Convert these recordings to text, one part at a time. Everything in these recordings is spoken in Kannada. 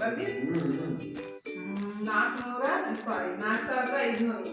ಬರ್ದಿ ನಾಲ್ಕುನೂರ ಸಾರಿ ನಾಲ್ಕು ಸಾವಿರದ ಐದುನೂರು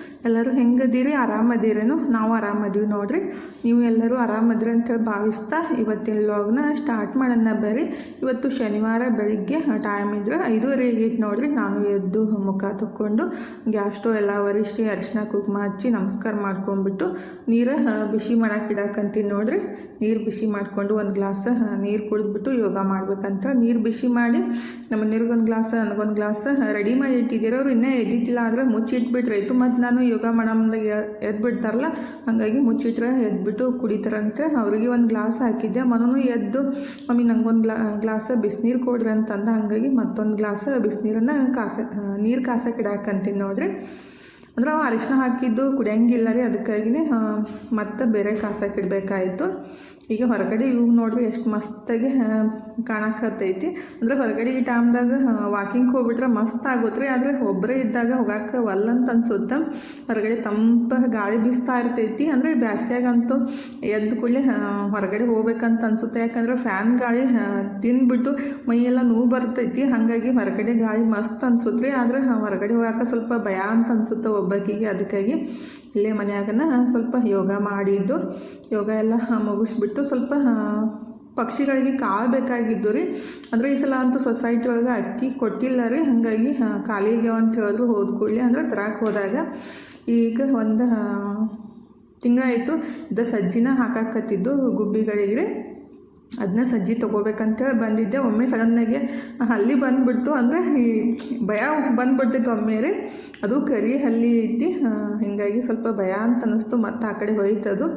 ಎಲ್ಲರೂ ಹೆಂಗದೀರಿ, ಆರಾಮದೀರೇನು? ನಾವು ಆರಾಮದೀವಿ ನೋಡ್ರಿ. ನೀವು ಎಲ್ಲರೂ ಆರಾಮದ್ರಿ ಅಂತೇಳಿ ಭಾವಿಸ್ತಾ ಇವತ್ತಿನ ಲಾಗ್ನ ಸ್ಟಾರ್ಟ್ ಮಾಡೋಣ ಬರ್ರಿ. ಇವತ್ತು ಶನಿವಾರ ಬೆಳಿಗ್ಗೆ ಟೈಮ್ ಇದ್ರೆ ಐದೂವರೆ ಆಗೈತೆ ನೋಡ್ರಿ. ನಾನು ಎದ್ದು ಮುಖ ತಕ್ಕೊಂಡು ಗ್ಯಾಸ್ ಎಲ್ಲ ಒರೆಸಿ ಅರಿಶಿನ ಕುಂಕುಮ ಹಚ್ಚಿ ನಮಸ್ಕಾರ ಮಾಡ್ಕೊಂಡ್ಬಿಟ್ಟು ನೀರು ಬಿಸಿ ಇಡಾಕಂತೀನಿ ನೋಡ್ರಿ. ನೀರು ಬಿಸಿ ಮಾಡಿಕೊಂಡು ಒಂದು ಗ್ಲಾಸ್ ನೀರು ಕುಡಿದ್ಬಿಟ್ಟು ಯೋಗ ಮಾಡ್ಬೇಕಂತ ನೀರು ಬಿಸಿ ಮಾಡಿ ನಮ್ಮ ನೀರಿಗೊಂದು ಗ್ಲಾಸ್ ನನಗೊಂದು ಗ್ಲಾಸ್ ರೆಡಿ ಮಾಡಿ ಇಟ್ಟಿದ್ದೀರ. ಅವ್ರು ಇನ್ನೂ ಎದ್ದಿದ್ದಿಲ್ಲ ಆದರೆ ಮುಚ್ಚಿಟ್ಬಿಟ್ರೆ ಆಯಿತು. ಮತ್ತು ನಾನು ಯೋಗ ಮಾಡೋದು ಎದ್ಬಿಡ್ತಾರಲ್ಲ, ಹಾಗಾಗಿ ಮುಚ್ಚಿಟ್ರೆ ಎದ್ಬಿಟ್ಟು ಕುಡಿತಾರಂತೆ. ಅವರಿಗೆ ಒಂದು ಗ್ಲಾಸ್ ಹಾಕಿದ್ದೆ. ಮನೂ ಎದ್ದು, ಮಮ್ಮಿ, ನಂಗೊಂದು ಗ್ಲಾ, ಗ್ಲಾಸ್ ಬಿಸಿನೀರು ಕೊಡ್ರಿ ಅಂತಂದ. ಹಾಗಾಗಿ ಮತ್ತೊಂದು ಗ್ಲಾಸ್ ಬಿಸಿನೀರನ್ನು ಕಾಸ ನೀರು ಕಾಸಕ್ಕೆ ಇಡಾಕಂತೀನಿ ನೋಡ್ರಿ. ಅಂದ್ರೆ ಅವು ಅರಿಶಿನ ಹಾಕಿದ್ದು ಕುಡಿಯಂಗಿಲ್ಲ ರೀ, ಅದಕ್ಕಾಗಿನೇ ಮತ್ತೆ ಬೇರೆ ಕಾಸಕ್ಕೆ ಇಡಬೇಕಾಯಿತು ಈಗ ಹೊರಗಡೆ ಇವು ನೋಡ್ರಿ ಎಷ್ಟು ಮಸ್ತಾಗಿ ಕಾಣಕತ್ತೈತಿ. ಅಂದ್ರೆ ಹೊರಗಡೆ ಈ ಟೈಮ್ದಾಗ ವಾಕಿಂಗ್ ಹೋಗ್ಬಿಟ್ರೆ ಮಸ್ತ್ ಆಗುತ್ತೆ ಆದರೆ ಒಬ್ಬರೇ ಇದ್ದಾಗ ಹೋಗಕ್ಕೆ ವಲ್ಲಂತ ಅನ್ಸುತ್ತೆ. ಹೊರಗಡೆ ತಂಪ ಗಾಳಿ ಬೀಸ್ತಾ ಇರ್ತೈತಿ. ಅಂದರೆ ಬ್ಯಾಸ್ಗ್ಯಾಗಂತೂ ಎದ್ದು ಕೂಡಲೇ ಹೊರಗಡೆ ಹೋಗ್ಬೇಕಂತ ಅನ್ಸುತ್ತೆ. ಯಾಕಂದ್ರೆ ಫ್ಯಾನ್ ಗಾಳಿ ತಿಂದ್ಬಿಟ್ಟು ಮೈಯೆಲ್ಲ ನೋವು ಬರ್ತೈತಿ. ಹಾಗಾಗಿ ಹೊರಗಡೆ ಗಾಳಿ ಮಸ್ತ್ ಅನ್ಸುತ್ತೆ ರೀ. ಆದರೆ ಹೊರಗಡೆ ಹೋಗಕ್ಕೆ ಸ್ವಲ್ಪ ಭಯ ಅಂತ ಅನ್ಸುತ್ತೆ ಒಬ್ಬಕ್ಕಿಗೆ ಅದಕ್ಕಾಗಿ. ಇಲ್ಲೇ ಮನ್ಯಾಗನ ಸ್ವಲ್ಪ ಯೋಗ ಮಾಡಿದ್ದು. ಯೋಗ ಎಲ್ಲ ಮುಗಿಸ್ಬಿಟ್ಟು ಸ್ವಲ್ಪ ಪಕ್ಷಿಗಳಿಗೆ ಕಾಳು ಬೇಕಾಗಿದ್ದು ರೀ. ಅಂದರೆ ಈ ಸಲ ಅಂತೂ ಸೊಸೈಟಿ ಒಳಗೆ ಅಕ್ಕಿ ಕೊಟ್ಟಿಲ್ಲ ರೀ. ಹಾಗಾಗಿ ಖಾಲಿ ಅಂತ ಹೇಳಿದ್ರು ಹೋದ ಕೂಡಲೇ ಅಂದ್ರೆ ತರಕ್ಕೆ ಹೋದಾಗ ಈಗ ಒಂದು ತಿಂಗಳಾಯಿತು ಇದ ಸಜ್ಜಿನ ಹಾಕಾಕತ್ತಿದ್ದು ಗುಬ್ಬಿಗಳಿಗೆ ರೀ. ಅದನ್ನ ಸಜ್ಜಿ ತೊಗೋಬೇಕಂತೇಳಿ ಬಂದಿದ್ದೆ. ಒಮ್ಮೆ ಸಡನ್ನಾಗಿ ಹಲ್ಲಿ ಬಂದುಬಿಡ್ತು. ಅಂದರೆ ಈ ಭಯ ಬಂದುಬಿಡ್ತಿತ್ತು ಒಮ್ಮೆ ರೀ ಅದು ಕರಿ ಹಲ್ಲಿ ಐತಿ ಹೀಗಾಗಿ ಸ್ವಲ್ಪ ಭಯ ಅಂತ ಅನ್ನಿಸ್ತು. ಮತ್ತು ಆ ಕಡೆ ಅದು.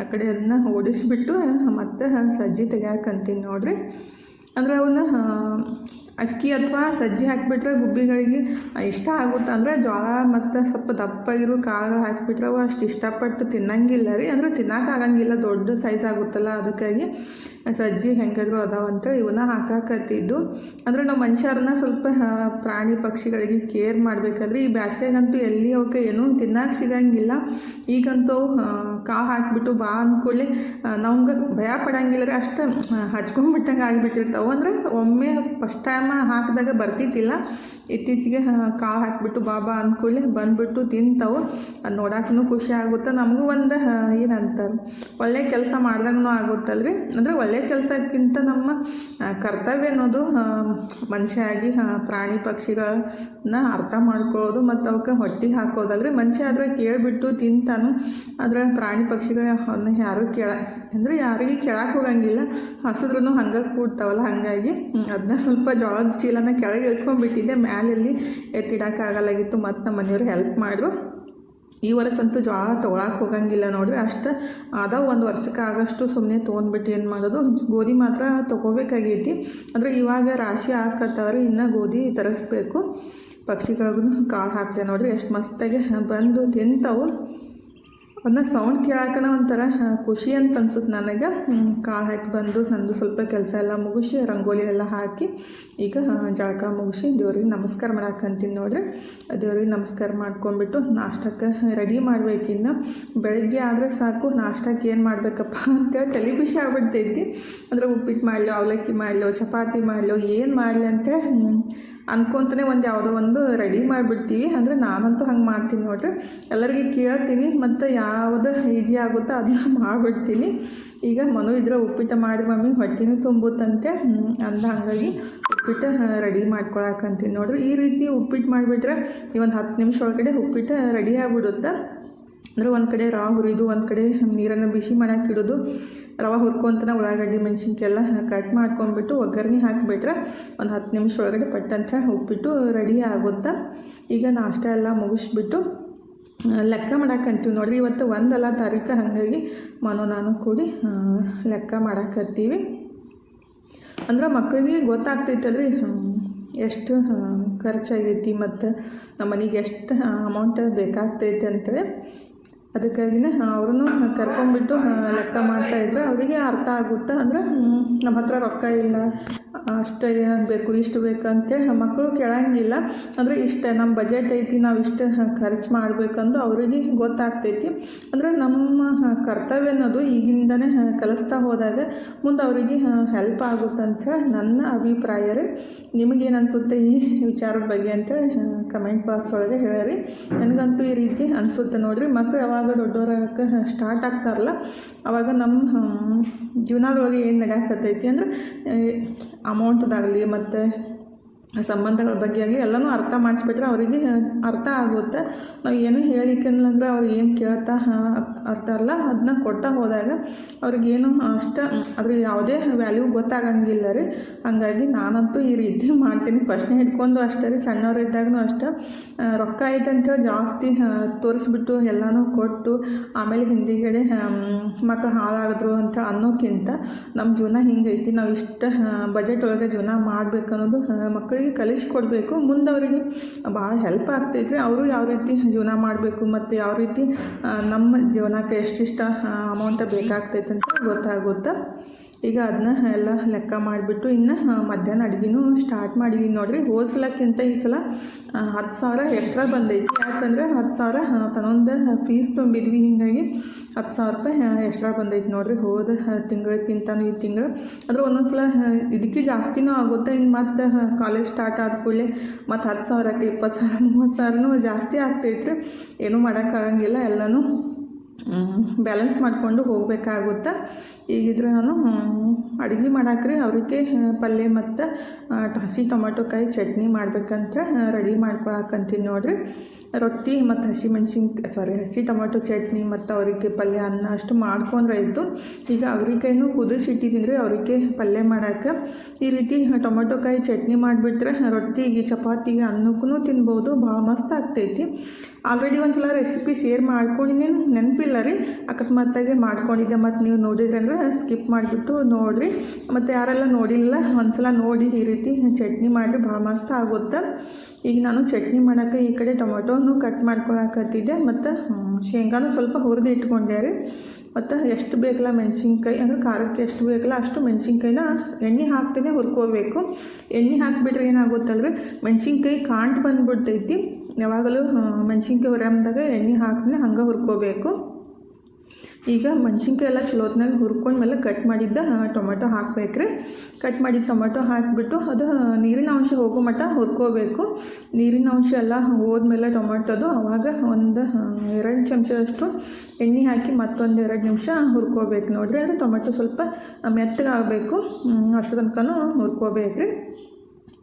ಆ ಕಡೆ ಅದನ್ನ ಓಡಿಸ್ಬಿಟ್ಟು ಮತ್ತೆ ಸಜ್ಜಿ ತೆಗ್ಯಾಕಂತೀನಿ ನೋಡಿರಿ. ಅಂದರೆ ಅವನ್ನ ಅಕ್ಕಿ ಅಥವಾ ಸಜ್ಜಿ ಹಾಕಿಬಿಟ್ರೆ ಗುಬ್ಬಿಗಳಿಗೆ ಇಷ್ಟ ಆಗುತ್ತೆ ಅಂದರೆ ಜೋಳ ಮತ್ತು ಸ್ವಲ್ಪ ದಪ್ಪಾಗಿರೋ ಕಾಳುಗಳು ಹಾಕಿಬಿಟ್ರೆ ಅವು ಅಷ್ಟು ಇಷ್ಟಪಟ್ಟು ತಿನ್ನಂಗಿಲ್ಲ ರೀ. ಅಂದರೆ ತಿನ್ನೋಕ್ಕಾಗಂಗಿಲ್ಲ ದೊಡ್ಡ ಸೈಜ್ ಆಗುತ್ತಲ್ಲ ಅದಕ್ಕಾಗಿ. ಸಜ್ಜಿ ಹೆಂಗಾದ್ರು ಅದಾವಂತೇಳಿ ಇವನ್ನ ಹಾಕಾಕತ್ತಿದ್ದು. ಅಂದರೆ ನಾವು ಮನುಷ್ಯರನ್ನ ಸ್ವಲ್ಪ ಪ್ರಾಣಿ ಪಕ್ಷಿಗಳಿಗೆ ಕೇರ್ ಮಾಡಬೇಕಲ್ರಿ. ಈ ಬ್ಯಾಸ್ಗೆಗಂತೂ ಎಲ್ಲಿ ಅವಕ್ಕೆ ಏನೂ ತಿನ್ನೋಕೆ ಸಿಗಂಗಿಲ್ಲ. ಈಗಂತೂ ಕಾಳು ಹಾಕಿಬಿಟ್ಟು ಬಾ ಅಂದ್ಕೊಳ್ಳಿ. ನಮ್ಗೆ ಭಯ ಪಡಂಗಿಲ್ಲ ರೀ ಅಷ್ಟು ಹಚ್ಕೊಂಡ್ಬಿಟ್ಟಂಗೆ ಆಗಿಬಿಟ್ಟಿರ್ತಾವೆ. ಅಂದರೆ ಒಮ್ಮೆ ಫಸ್ಟ್ ಟೈಮ್ ಹಾಕಿದಾಗ ಬರ್ತಿದ್ದಿಲ್ಲ. ಇತ್ತೀಚೆಗೆ ಕಾಳು ಹಾಕಿಬಿಟ್ಟು ಬಾಬಾ ಅಂದ್ಕೊಳ್ಳಿ ಬಂದುಬಿಟ್ಟು ತಿಂತಾವೆ. ಅದು ನೋಡೋಕ್ಕೂ ಖುಷಿ ಆಗುತ್ತೆ. ನಮಗೂ ಒಂದು ಏನಂತಾರೆ ಒಳ್ಳೆ ಕೆಲಸ ಮಾಡ್ದಂಗೂ ಆಗುತ್ತಲ್ರಿ. ಅಂದರೆ ಒಳ್ಳೆ ಕೆಲಸಕ್ಕಿಂತ ನಮ್ಮ ಕರ್ತವ್ಯ ಅನ್ನೋದು ಮನುಷ್ಯ ಆಗಿ ಪ್ರಾಣಿ ಪಕ್ಷಿಗಳನ್ನ ಅರ್ಥ ಮಾಡ್ಕೊಳ್ಳೋದು ಮತ್ತು ಅವಕ್ಕೆ ಹೊಟ್ಟೆಗೆ ಹಾಕೋದಲ್ರಿ. ಮನುಷ್ಯ ಆದರೆ ಕೇಳಿಬಿಟ್ಟು ತಿಂತಾನು. ಪ್ರಾಣಿ ಪಕ್ಷಿಗಳನ್ನ ಯಾರೂ ಕೇಳ, ಅಂದರೆ ಯಾರಿಗೆ ಕೇಳಕ್ಕೆ ಹೋಗಂಗಿಲ್ಲ. ಹಸಿದ್ರೂ ಹಂಗೆ ಕೂಡ್ತಾವಲ್ಲ, ಹಾಗಾಗಿ ಅದನ್ನ ಸ್ವಲ್ಪ ಜೋಳದ ಚೀಲನ ಕೆಳಗೆ ಇಳಿಸ್ಕೊಂಡ್ಬಿಟ್ಟಿದ್ದೆ. ಮ್ಯಾಲೆಲ್ಲಿ ಎತ್ತಿಡೋಕ್ಕಾಗಲ್ಲಾಗಿತ್ತು ಮತ್ತು ನಮ್ಮ ಮನೆಯವ್ರು ಹೆಲ್ಪ್ ಮಾಡಿದ್ರು ಈ ವರ್ಷ ಅಂತೂ ತೊಗೊಳಕ್ಕೆ ಹೋಗಂಗಿಲ್ಲ ನೋಡ್ರಿ. ಅಷ್ಟು ಅದಾವ ಒಂದು ವರ್ಷಕ್ಕೆ ಆಗೋಷ್ಟು ಸುಮ್ಮನೆ ತೊಗೊಂಡ್ಬಿಟ್ಟು ಏನು ಮಾಡೋದು? ಗೋಧಿ ಮಾತ್ರ ತೊಗೋಬೇಕಾಗೈತಿ. ಅಂದರೆ ಇವಾಗ ರಾಶಿ ಹಾಕತ್ತವ್ರಿ, ಇನ್ನು ಗೋಧಿ ತರಿಸ್ಬೇಕು. ಪಕ್ಷಿಗಳಿಗೂ ಕಾಳು ಹಾಕ್ತೆ ನೋಡ್ರಿ, ಎಷ್ಟು ಮಸ್ತಾಗಿ ಬಂದು ತಿಂತಾವು. ಅದನ್ನ ಸೌಂಡ್ ಕೇಳಾಕನ ಒಂಥರ ಖುಷಿ ಅಂತ ಅನ್ಸುತ್ತೆ ನನಗೆ. ಕಾಳು ಹಾಕಿ ಬಂದು ನಂದು ಸ್ವಲ್ಪ ಕೆಲಸ ಎಲ್ಲ ಮುಗಿಸಿ, ರಂಗೋಲಿ ಎಲ್ಲ ಹಾಕಿ, ಈಗ ಜಳಕ ಮುಗಿಸಿ ದೇವ್ರಿಗೆ ನಮಸ್ಕಾರ ಮಾಡಾಕಂತೀನಿ ನೋಡ್ರಿ. ದೇವ್ರಿಗೆ ನಮಸ್ಕಾರ ಮಾಡ್ಕೊಂಡ್ಬಿಟ್ಟು ನಾಷ್ಟಕ್ಕೆ ರೆಡಿ ಮಾಡ್ಬೇಕಿನ್ನು ಬೆಳಗ್ಗೆ ಆದರೆ ಸಾಕು, ನಾಷ್ಟಕ್ಕೆ ಏನು ಮಾಡಬೇಕಪ್ಪ ಅಂತೇಳಿ ತಲೆ ಬಿಸಿ ಆಗ್ಬಿಡ್ತೈತಿ. ಅಂದರೆ ಉಪ್ಪಿಟ್ಟು ಮಾಡಲೋ, ಅವಲಕ್ಕಿ ಮಾಡಲೋ, ಚಪಾತಿ ಮಾಡಲೋ, ಏನು ಮಾಡಲಿ ಅಂತೇಳಿ ಅನ್ಕೊಂತಾನೆ ಒಂದು ಯಾವುದೋ ಒಂದು ರೆಡಿ ಮಾಡಿಬಿಡ್ತೀವಿ. ಅಂದರೆ ನಾನಂತೂ ಹಂಗೆ ಮಾಡ್ತೀನಿ ನೋಡ್ರಿ. ಎಲ್ಲರಿಗೆ ಕೇಳ್ತೀನಿ. ಮತ್ತು ಯಾವುದು ಈಜಿ ಆಗುತ್ತೋ ಅದನ್ನ ಮಾಡಿಬಿಡ್ತೀನಿ. ಈಗ ಮನು ಇದ್ರೆ ಉಪ್ಪಿಟ್ಟು ಮಾಡಿ ಮಮ್ಮಿ. ಹೊಟ್ಟೆನೂ ತುಂಬುತ್ತಂತೆ. ಅಂದ ಹಾಗಾಗಿ ಉಪ್ಪಿಟ್ಟು ರೆಡಿ ಮಾಡ್ಕೊಳಕಂತೀನಿ ನೋಡ್ರಿ. ಈ ರೀತಿ ಉಪ್ಪಿಟ್ಟು ಮಾಡಿಬಿಟ್ರೆ ಈ ಒಂದು ಹತ್ತು ನಿಮಿಷ ಒಳಗಡೆ ಉಪ್ಪಿಟ್ಟು ರೆಡಿ ಆಗಿಬಿಡುತ್ತೆ? ಅಂದರೆ ಒಂದು ಕಡೆ ರವೆ ಹುರಿದು, ಒಂದು ಕಡೆ ನೀರನ್ನು ಬಿಸಿ ಮಾಡಕ್ಕೆ ಇಡೋದು. ರವೆ ಹುರ್ಕೊಂತನ ಉಳ್ಳಾಗಡ್ಡಿ ಮೆಣಸಿನ್ಕಾಯಿ ಎಲ್ಲ ಕಟ್ ಮಾಡ್ಕೊಂಡ್ಬಿಟ್ಟು ಒಗ್ಗರಣೆ ಹಾಕಿಬಿಟ್ರೆ ಒಂದು ಹತ್ತು ನಿಮಿಷ ಒಳಗಡೆ ಪಟ್ಟಂತ ಉಪ್ಪಿಟ್ಟು ರೆಡಿ ಆಗುತ್ತೆ? ಈಗ ನಾಷ್ಟ ಎಲ್ಲ ಮುಗಿಸ್ಬಿಟ್ಟು ಲೆಕ್ಕ ಮಾಡಾಕಂತೀವಿ ನೋಡ್ರಿ, ಇವತ್ತು ಒಂದಲ್ಲ ತಾರೀಕು, ಹಾಗಾಗಿ ಮನೋ ನಾನು ಕೂಡಿ ಲೆಕ್ಕ ಮಾಡಾಕತ್ತೀವಿ ಅಂದ್ರೆ ಮಕ್ಕಳಿಗೆ ಗೊತ್ತಾಗ್ತೈತಲ್ರಿ ಎಷ್ಟು ಖರ್ಚಾಗೈತಿ ಮತ್ತು ನಮ್ಮ ಮನೆಗೆ ಎಷ್ಟು ಅಮೌಂಟ್ ಬೇಕಾಗ್ತೈತೆ ಅಂತೇಳಿ. ಅದಕ್ಕಾಗಿನೇ ಅವ್ರೂ ಕರ್ಕೊಂಡ್ಬಿಟ್ಟು ಲೆಕ್ಕ ಮಾಡ್ತಾಯಿದ್ರು ಅವರಿಗೆ ಅರ್ಥ ಆಗುತ್ತೆ. ಅಂದ್ರೆ ನಮ್ಮ ಹತ್ರ ರೊಕ್ಕ ಇಲ್ಲ, ಅಷ್ಟೇ ಬೇಕು ಇಷ್ಟು ಬೇಕಂತೇಳಿ ಮಕ್ಕಳು ಕೇಳಂಗಿಲ್ಲ. ಅಂದರೆ, ಇಷ್ಟೇ ನಮ್ಮ ಬಜೆಟ್ ಐತಿ, ನಾವು ಇಷ್ಟು ಖರ್ಚು ಮಾಡಬೇಕಂದು ಅವರಿಗೆ ಗೊತ್ತಾಗ್ತೈತಿ. ಅಂದರೆ, ನಮ್ಮ ಕರ್ತವ್ಯ ಅನ್ನೋದು ಈಗಿಂದನೇ ಕಲಿಸ್ತಾ ಹೋದಾಗ ಮುಂದೆ ಅವರಿಗೆ ಹೆಲ್ಪ್ ಆಗುತ್ತೆ ಅಂತೇಳಿ ನನ್ನ ಅಭಿಪ್ರಾಯ ರೀ. ನಿಮಗೇನು ಅನಿಸುತ್ತೆ ಈ ವಿಚಾರದ ಬಗ್ಗೆ ಅಂತೇಳಿ ಕಮೆಂಟ್ ಬಾಕ್ಸ್ ಒಳಗೆ ಹೇಳಿರಿ ನನಗಂತೂ ಈ ರೀತಿ ಅನಿಸುತ್ತೆ ನೋಡಿರಿ. ಮಕ್ಕಳು ಯಾವಾಗ ದೊಡ್ಡವರಾಗಕ್ಕೆ ಸ್ಟಾರ್ಟ್ ಆಗ್ತಾರಲ್ಲ ಆವಾಗ ನಮ್ಮ ಜೀವನದೊಳಗೆ ಏನು ನಡೆಯಕತ್ತೈತಿ ಅಂದ್ರೆ ಅಮೌಂಟ್ದಾಗಲಿ ಮತ್ತು ಸಂಬಂಧಗಳ ಬಗ್ಗೆ ಆಗಲಿ ಎಲ್ಲನೂ ಅರ್ಥ ಮಾಡಿಸ್ಬಿಟ್ರೆ ಅವರಿಗೆ ಅರ್ಥ ಆಗುತ್ತೆ. ನಾವು ಏನು ಹೇಳಿಕಲ್ಲ ಅಂದ್ರೆ ಅವ್ರು ಏನು ಕೇಳ್ತಾ ಅರ್ಥ ಅಲ್ಲ ಅದನ್ನ ಕೊಡ್ತಾ ಹೋದಾಗ ಅವ್ರಿಗೇನು ಅಷ್ಟು ಅದ್ರ ಯಾವುದೇ ವ್ಯಾಲ್ಯೂ ಗೊತ್ತಾಗಂಗಿಲ್ಲ ರೀ. ಹಾಗಾಗಿ ನಾನಂತೂ ಈ ರೀತಿ ಮಾಡ್ತೀನಿ. ಪ್ರಶ್ನೆ ಇಟ್ಕೊಂಡು ಅಷ್ಟೇ ರೀ. ಸಣ್ಣವರಿದ್ದಾಗೂ ಅಷ್ಟೇ. ರೊಕ್ಕ ಐತೆ ಜಾಸ್ತಿ ತೋರಿಸ್ಬಿಟ್ಟು ಎಲ್ಲನೂ ಕೊಟ್ಟು ಆಮೇಲೆ ಹಿಂದಿಗಡೆ ಮಕ್ಕಳು ಹಾಳಾಗಿದ್ರು ಅಂತ ಅನ್ನೋಕ್ಕಿಂತ ನಮ್ಮ ಜೀವನ ಹಿಂಗೈತಿ. ನಾವು ಇಷ್ಟು ಬಜೆಟ್ ಒಳಗೆ ಜೀವನ ಮಾಡಬೇಕು ಅನ್ನೋದು ಆ, ಮಕ್ಕಳಿಗೆ ಕಲಿಸ್ಕೊಡ್ಬೇಕು. ಮುಂದೆ ಅವರಿಗೆ ಭಾಳ ಹೆಲ್ಪ್ ಆಗ್ತೈತ್ರಿ. ಅವರು ಯಾವ ರೀತಿ ಜೀವನ ಮಾಡಬೇಕು ಮತ್ತು ಯಾವ ರೀತಿ ನಮ್ಮ ಜೀವನಕ್ಕೆ ಎಷ್ಟಿಷ್ಟ ಅಮೌಂಟ್ ಬೇಕಾಗ್ತೈತೆ ಅಂತ ಗೊತ್ತಾಗುತ್ತೆ. ಈಗ ಅದನ್ನ ಎಲ್ಲ ಲೆಕ್ಕ ಮಾಡಿಬಿಟ್ಟು ಇನ್ನು ಮಧ್ಯಾಹ್ನ ಅಡುಗೆನೂ ಸ್ಟಾರ್ಟ್ ಮಾಡಿದ್ದೀನಿ ನೋಡಿರಿ. ಹೋಲ್ಸಲಕ್ಕಿಂತ ಈ ಸಲ ಹತ್ತು ಸಾವಿರ ಎಕ್ಸ್ಟ್ರಾ ಬಂದೈತಿ. ಯಾಕಂದರೆ ಹತ್ತು ಸಾವಿರ ತನ್ನೊಂದು ಫೀಸ್ ತುಂಬಿದ್ವಿ. ಹೀಗಾಗಿ ಹತ್ತು ಸಾವಿರ ರೂಪಾಯಿ ಎಕ್ಸ್ಟ್ರಾ ಬಂದೈತಿ ನೋಡಿರಿ. ಹೋದ ತಿಂಗಳಕ್ಕಿಂತನೂ ಈ ತಿಂಗಳು. ಆದರೆ ಒಂದೊಂದು ಸಲ ಇದಕ್ಕೆ ಜಾಸ್ತಿನೂ ಆಗುತ್ತೆ. ಇನ್ನು ಮತ್ತು ಕಾಲೇಜ್ ಸ್ಟಾರ್ಟ್ ಆದ ಕೂಡಲೇ ಮತ್ತು ಹತ್ತು ಸಾವಿರಕ್ಕೆ ಇಪ್ಪತ್ತು ಸಾವಿರ ಮೂವತ್ತು ಸಾವಿರನೂ ಜಾಸ್ತಿ ಆಗ್ತೈತ್ರಿ. ಏನೂ ಮಾಡೋಕ್ಕಾಗಂಗಿಲ್ಲ. ಎಲ್ಲನೂ ಬ್ಯಾಲೆನ್ಸ್ ಮಾಡಿಕೊಂಡು ಹೋಗಬೇಕಾಗುತ್ತೆ. ಈಗಿದ್ರೆ ನಾನು ಅಡುಗೆ ಮಾಡಾಕ್ರಿ. ಅವ್ರಿಗೆ ಪಲ್ಯ ಮತ್ತು ಹಸಿ ಟೊಮೆಟೊ ಕಾಯಿ ಚಟ್ನಿ ಮಾಡ್ಬೇಕಂತ ರೆಡಿ ಮಾಡ್ಕೊಳಕಂತೀನಿ ನೋಡಿರಿ. ರೊಟ್ಟಿ ಮತ್ತು ಹಸಿ ಮೆಣಸಿನ ಸಾರಿ ಹಸಿ ಟೊಮೆಟೊ ಚಟ್ನಿ ಮತ್ತು ಅವರಿಗೆ ಪಲ್ಯ ಅನ್ನ ಅಷ್ಟು ಮಾಡ್ಕೊಂಡ್ರೆ ಇತ್ತು ಈಗ ಅವ್ರಿಕಾಯಿನೂ ಕುದಿಸಿಟ್ಟಿದ್ದೀನಿ ರೀ ಅವರಿಗೆ ಪಲ್ಯ ಮಾಡೋಕೆ. ಈ ರೀತಿ ಟೊಮೆಟೊ ಕಾಯಿ ಚಟ್ನಿ ಮಾಡಿಬಿಟ್ರೆ ರೊಟ್ಟಿಗೆ, ಚಪಾತಿಗೆ ಅನ್ನಕ್ಕೂ ತಿನ್ಬೋದು. ಭಾಳ ಮಸ್ತ್ ಆಗ್ತೈತಿ. ಆಲ್ರೆಡಿ ಒಂದು ಸಲ ರೆಸಿಪಿ ಶೇರ್ ಮಾಡ್ಕೊಂಡಿದ್ದೀನಿ, ನೆನಪಿಲ್ಲ ರೀ. ಅಕಸ್ಮಾತಾಗಿ ಮಾಡ್ಕೊಂಡಿದ್ದೆ ಮತ್ತು ನೀವು ನೋಡಿದ್ರೆ ಅಂದ್ರೆ ಸ್ಕಿಪ್ ಮಾಡಿಬಿಟ್ಟು ನೋಡಿರಿ. ಮತ್ತು ಯಾರೆಲ್ಲ ನೋಡಿಲ್ಲ, ಒಂದ್ಸಲ ನೋಡಿ ಈ ರೀತಿ ಚಟ್ನಿ ಮಾಡಿರಿ ಭಾಳ ಮಸ್ತ್ ಆಗುತ್ತೆ? ಈಗ ನಾನು ಚಟ್ನಿ ಮಾಡೋಕ್ಕೆ ಈ ಕಡೆ ಟೊಮೆಟೊನು ಕಟ್ ಮಾಡ್ಕೊಳಕತ್ತಿದ್ದೆ. ಮತ್ತು ಶೇಂಗಾನು ಸ್ವಲ್ಪ ಹುರಿದು ಇಟ್ಕೊಂಡೆ ರೀ. ಮತ್ತು ಎಷ್ಟು ಬೇಕಲ್ಲ ಮೆಣಸಿನ್ಕಾಯಿ, ಅಂದ್ರೆ ಖಾರಕ್ಕೆ ಎಷ್ಟು ಬೇಕಲ್ಲ ಅಷ್ಟು ಮೆಣಸಿನ್ಕಾಯಿನ ಎಣ್ಣೆ ಹಾಕ್ತೇನೆ ಹುರ್ಕೋಬೇಕು. ಎಣ್ಣೆ ಹಾಕಿಬಿಟ್ರೆ ಏನಾಗುತ್ತಲ್ರಿ? ಮೆಣಸಿನ್ಕಾಯಿ ಕಾಂಟ್ ಬಂದ್ಬಿಡ್ತೈತಿ. ಯಾವಾಗಲೂ ಮೆಣಸಿನ್ಕಾಯಿ ಹುರಿಯಮ್ದಾಗ ಎಣ್ಣೆ ಹಾಕ್ತೇನೆ, ಹಂಗೆ ಹುರ್ಕೋಬೇಕು. ಈಗ ಮೆಣಸಿನ್ಕಾಯಿ ಎಲ್ಲ ಚಲೋತ್ನಾಗ ಹುರ್ಕೊಂಡ್ಮೇಲೆ ಕಟ್ ಮಾಡಿದ್ದ ಟೊಮೆಟೊ ಹಾಕ್ಬೇಕ್ರಿ. ಕಟ್ ಮಾಡಿದ ಟೊಮೆಟೊ ಹಾಕಿಬಿಟ್ಟು ಅದು ನೀರಿನ ಅಂಶ ಹೋಗೋ ಮಟ್ಟ ಹುರ್ಕೋಬೇಕು. ನೀರಿನ ಅಂಶ ಎಲ್ಲ ಹೋದ್ಮೇಲೆ ಟೊಮೆಟೊದು ಅವಾಗ ಒಂದು ಎರಡು ಚಮಚದಷ್ಟು ಎಣ್ಣೆ ಹಾಕಿ ಮತ್ತೊಂದು ಎರಡು ನಿಮಿಷ ಹುರ್ಕೋಬೇಕು ನೋಡಿರಿ. ಅಂದರೆ ಟೊಮೆಟೊ ಸ್ವಲ್ಪ ಮೆತ್ತಗಾಗಬೇಕು ಅಷ್ಟು ತನಕನೂ ಹುರ್ಕೋಬೇಕ್ರಿ.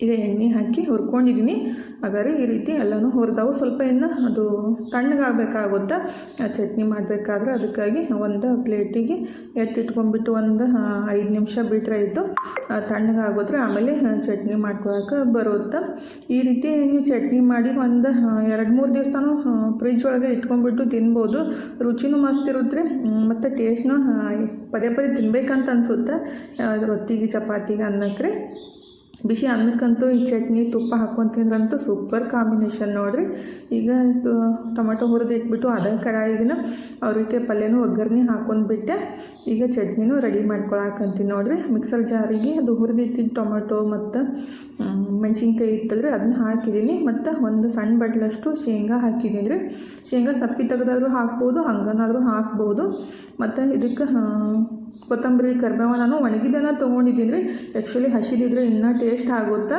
ಈಗ ಎಣ್ಣೆ ಹಾಕಿ ಹುರ್ಕೊಂಡಿದ್ದೀನಿ. ಹಾಗಾದ್ರೆ ಈ ರೀತಿ ಎಲ್ಲನೂ ಹುರಿದವು. ಸ್ವಲ್ಪ ಇನ್ನು ಅದು ತಣ್ಣಗಾಗಬೇಕಾಗುತ್ತೆ ಚಟ್ನಿ ಮಾಡಬೇಕಾದ್ರೆ ಅದಕ್ಕಾಗಿ ಒಂದು ಪ್ಲೇಟಿಗೆ ಎತ್ತಿಟ್ಕೊಂಡ್ಬಿಟ್ಟು ಒಂದು ಐದು ನಿಮಿಷ ಬಿಟ್ಟರೆ ಇದ್ದು ತಣ್ಣಗಾಗೋದ್ರೆ ಆಮೇಲೆ ಚಟ್ನಿ ಮಾಡ್ಕೊಳಕ್ಕೆ ಬರುತ್ತೆ? ಈ ರೀತಿ ನೀವು ಚಟ್ನಿ ಮಾಡಿ ಒಂದು ಎರಡು, ಮೂರು ದಿವಸನೂ ಫ್ರಿಜ್ ಒಳಗೆ ಇಟ್ಕೊಂಡ್ಬಿಟ್ಟು ತಿನ್ಬೋದು. ರುಚಿನೂ ಮಸ್ತ್ ಇರುತ್ತೆ. ಮತ್ತು ಟೇಸ್ಟ್ನೂ ಪದೇ ಪದೇ ತಿನ್ಬೇಕಂತ ಅನಿಸುತ್ತೆ? ರೊಟ್ಟಿಗೆ, ಚಪಾತಿಗೆ ಅನ್ನಕ್ಕೆ. ಬಿಸಿ ಅನ್ನಕ್ಕಂತೂ ಈ ಚಟ್ನಿ ತುಪ್ಪ ಹಾಕ್ಕೊಂಡು ತಿಂದ್ರಂತೂ ಸೂಪರ್ ಕಾಂಬಿನೇಷನ್ ನೋಡ್ರಿ. ಈಗ ಟೊಮೆಟೊ ಹುರಿದು ಇಟ್ಬಿಟ್ಟು ಅದ ಕಡಾಯಿಗಿನ ಅವ್ರಿಗೆ ಪಲ್ಯನೂ ಒಗ್ಗರಣೆ ಹಾಕೊಂಡ್ಬಿಟ್ಟೆ. ಈಗ ಚಟ್ನಿನೂ ರೆಡಿ ಮಾಡ್ಕೊಳಕಂತೀನಿ ನೋಡ್ರಿ. ಮಿಕ್ಸರ್ ಜಾರಿಗೆ ಅದು ಹುರಿದಿಟ್ಟಿದ್ದು ಟೊಮೆಟೊ ಮತ್ತು ಮೆಣಸಿನ್ಕಾಯಿ ಇತ್ತಲ್ರಿ ಅದನ್ನ ಹಾಕಿದ್ದೀನಿ ಮತ್ತು ಒಂದು ಸಣ್ಣ ಬಟ್ಲಷ್ಟು ಶೇಂಗಾ ಹಾಕಿದ್ದೀನಿ ರೀ ಶೇಂಗಾ ಸಪ್ಪಿ ತೆಗೆದಾದ್ರೂ ಹಾಕ್ಬೋದು, ಹಂಗನಾದರೂ ಹಾಕ್ಬೋದು. ಮತ್ತು ಇದಕ್ಕೆ ಕೊತ್ತಂಬರಿ ಕರ್ಬೇವ ನಾನು ಒಣಗಿದ್ದನ್ನ ತೊಗೊಂಡಿದ್ದೀನಿ ರೀ ಆ್ಯಕ್ಚುಲಿ ಹಸಿದಿದ್ರೆ ಇನ್ನೂ ಟೇಸ್ಟ್ ಆಗುತ್ತೆ?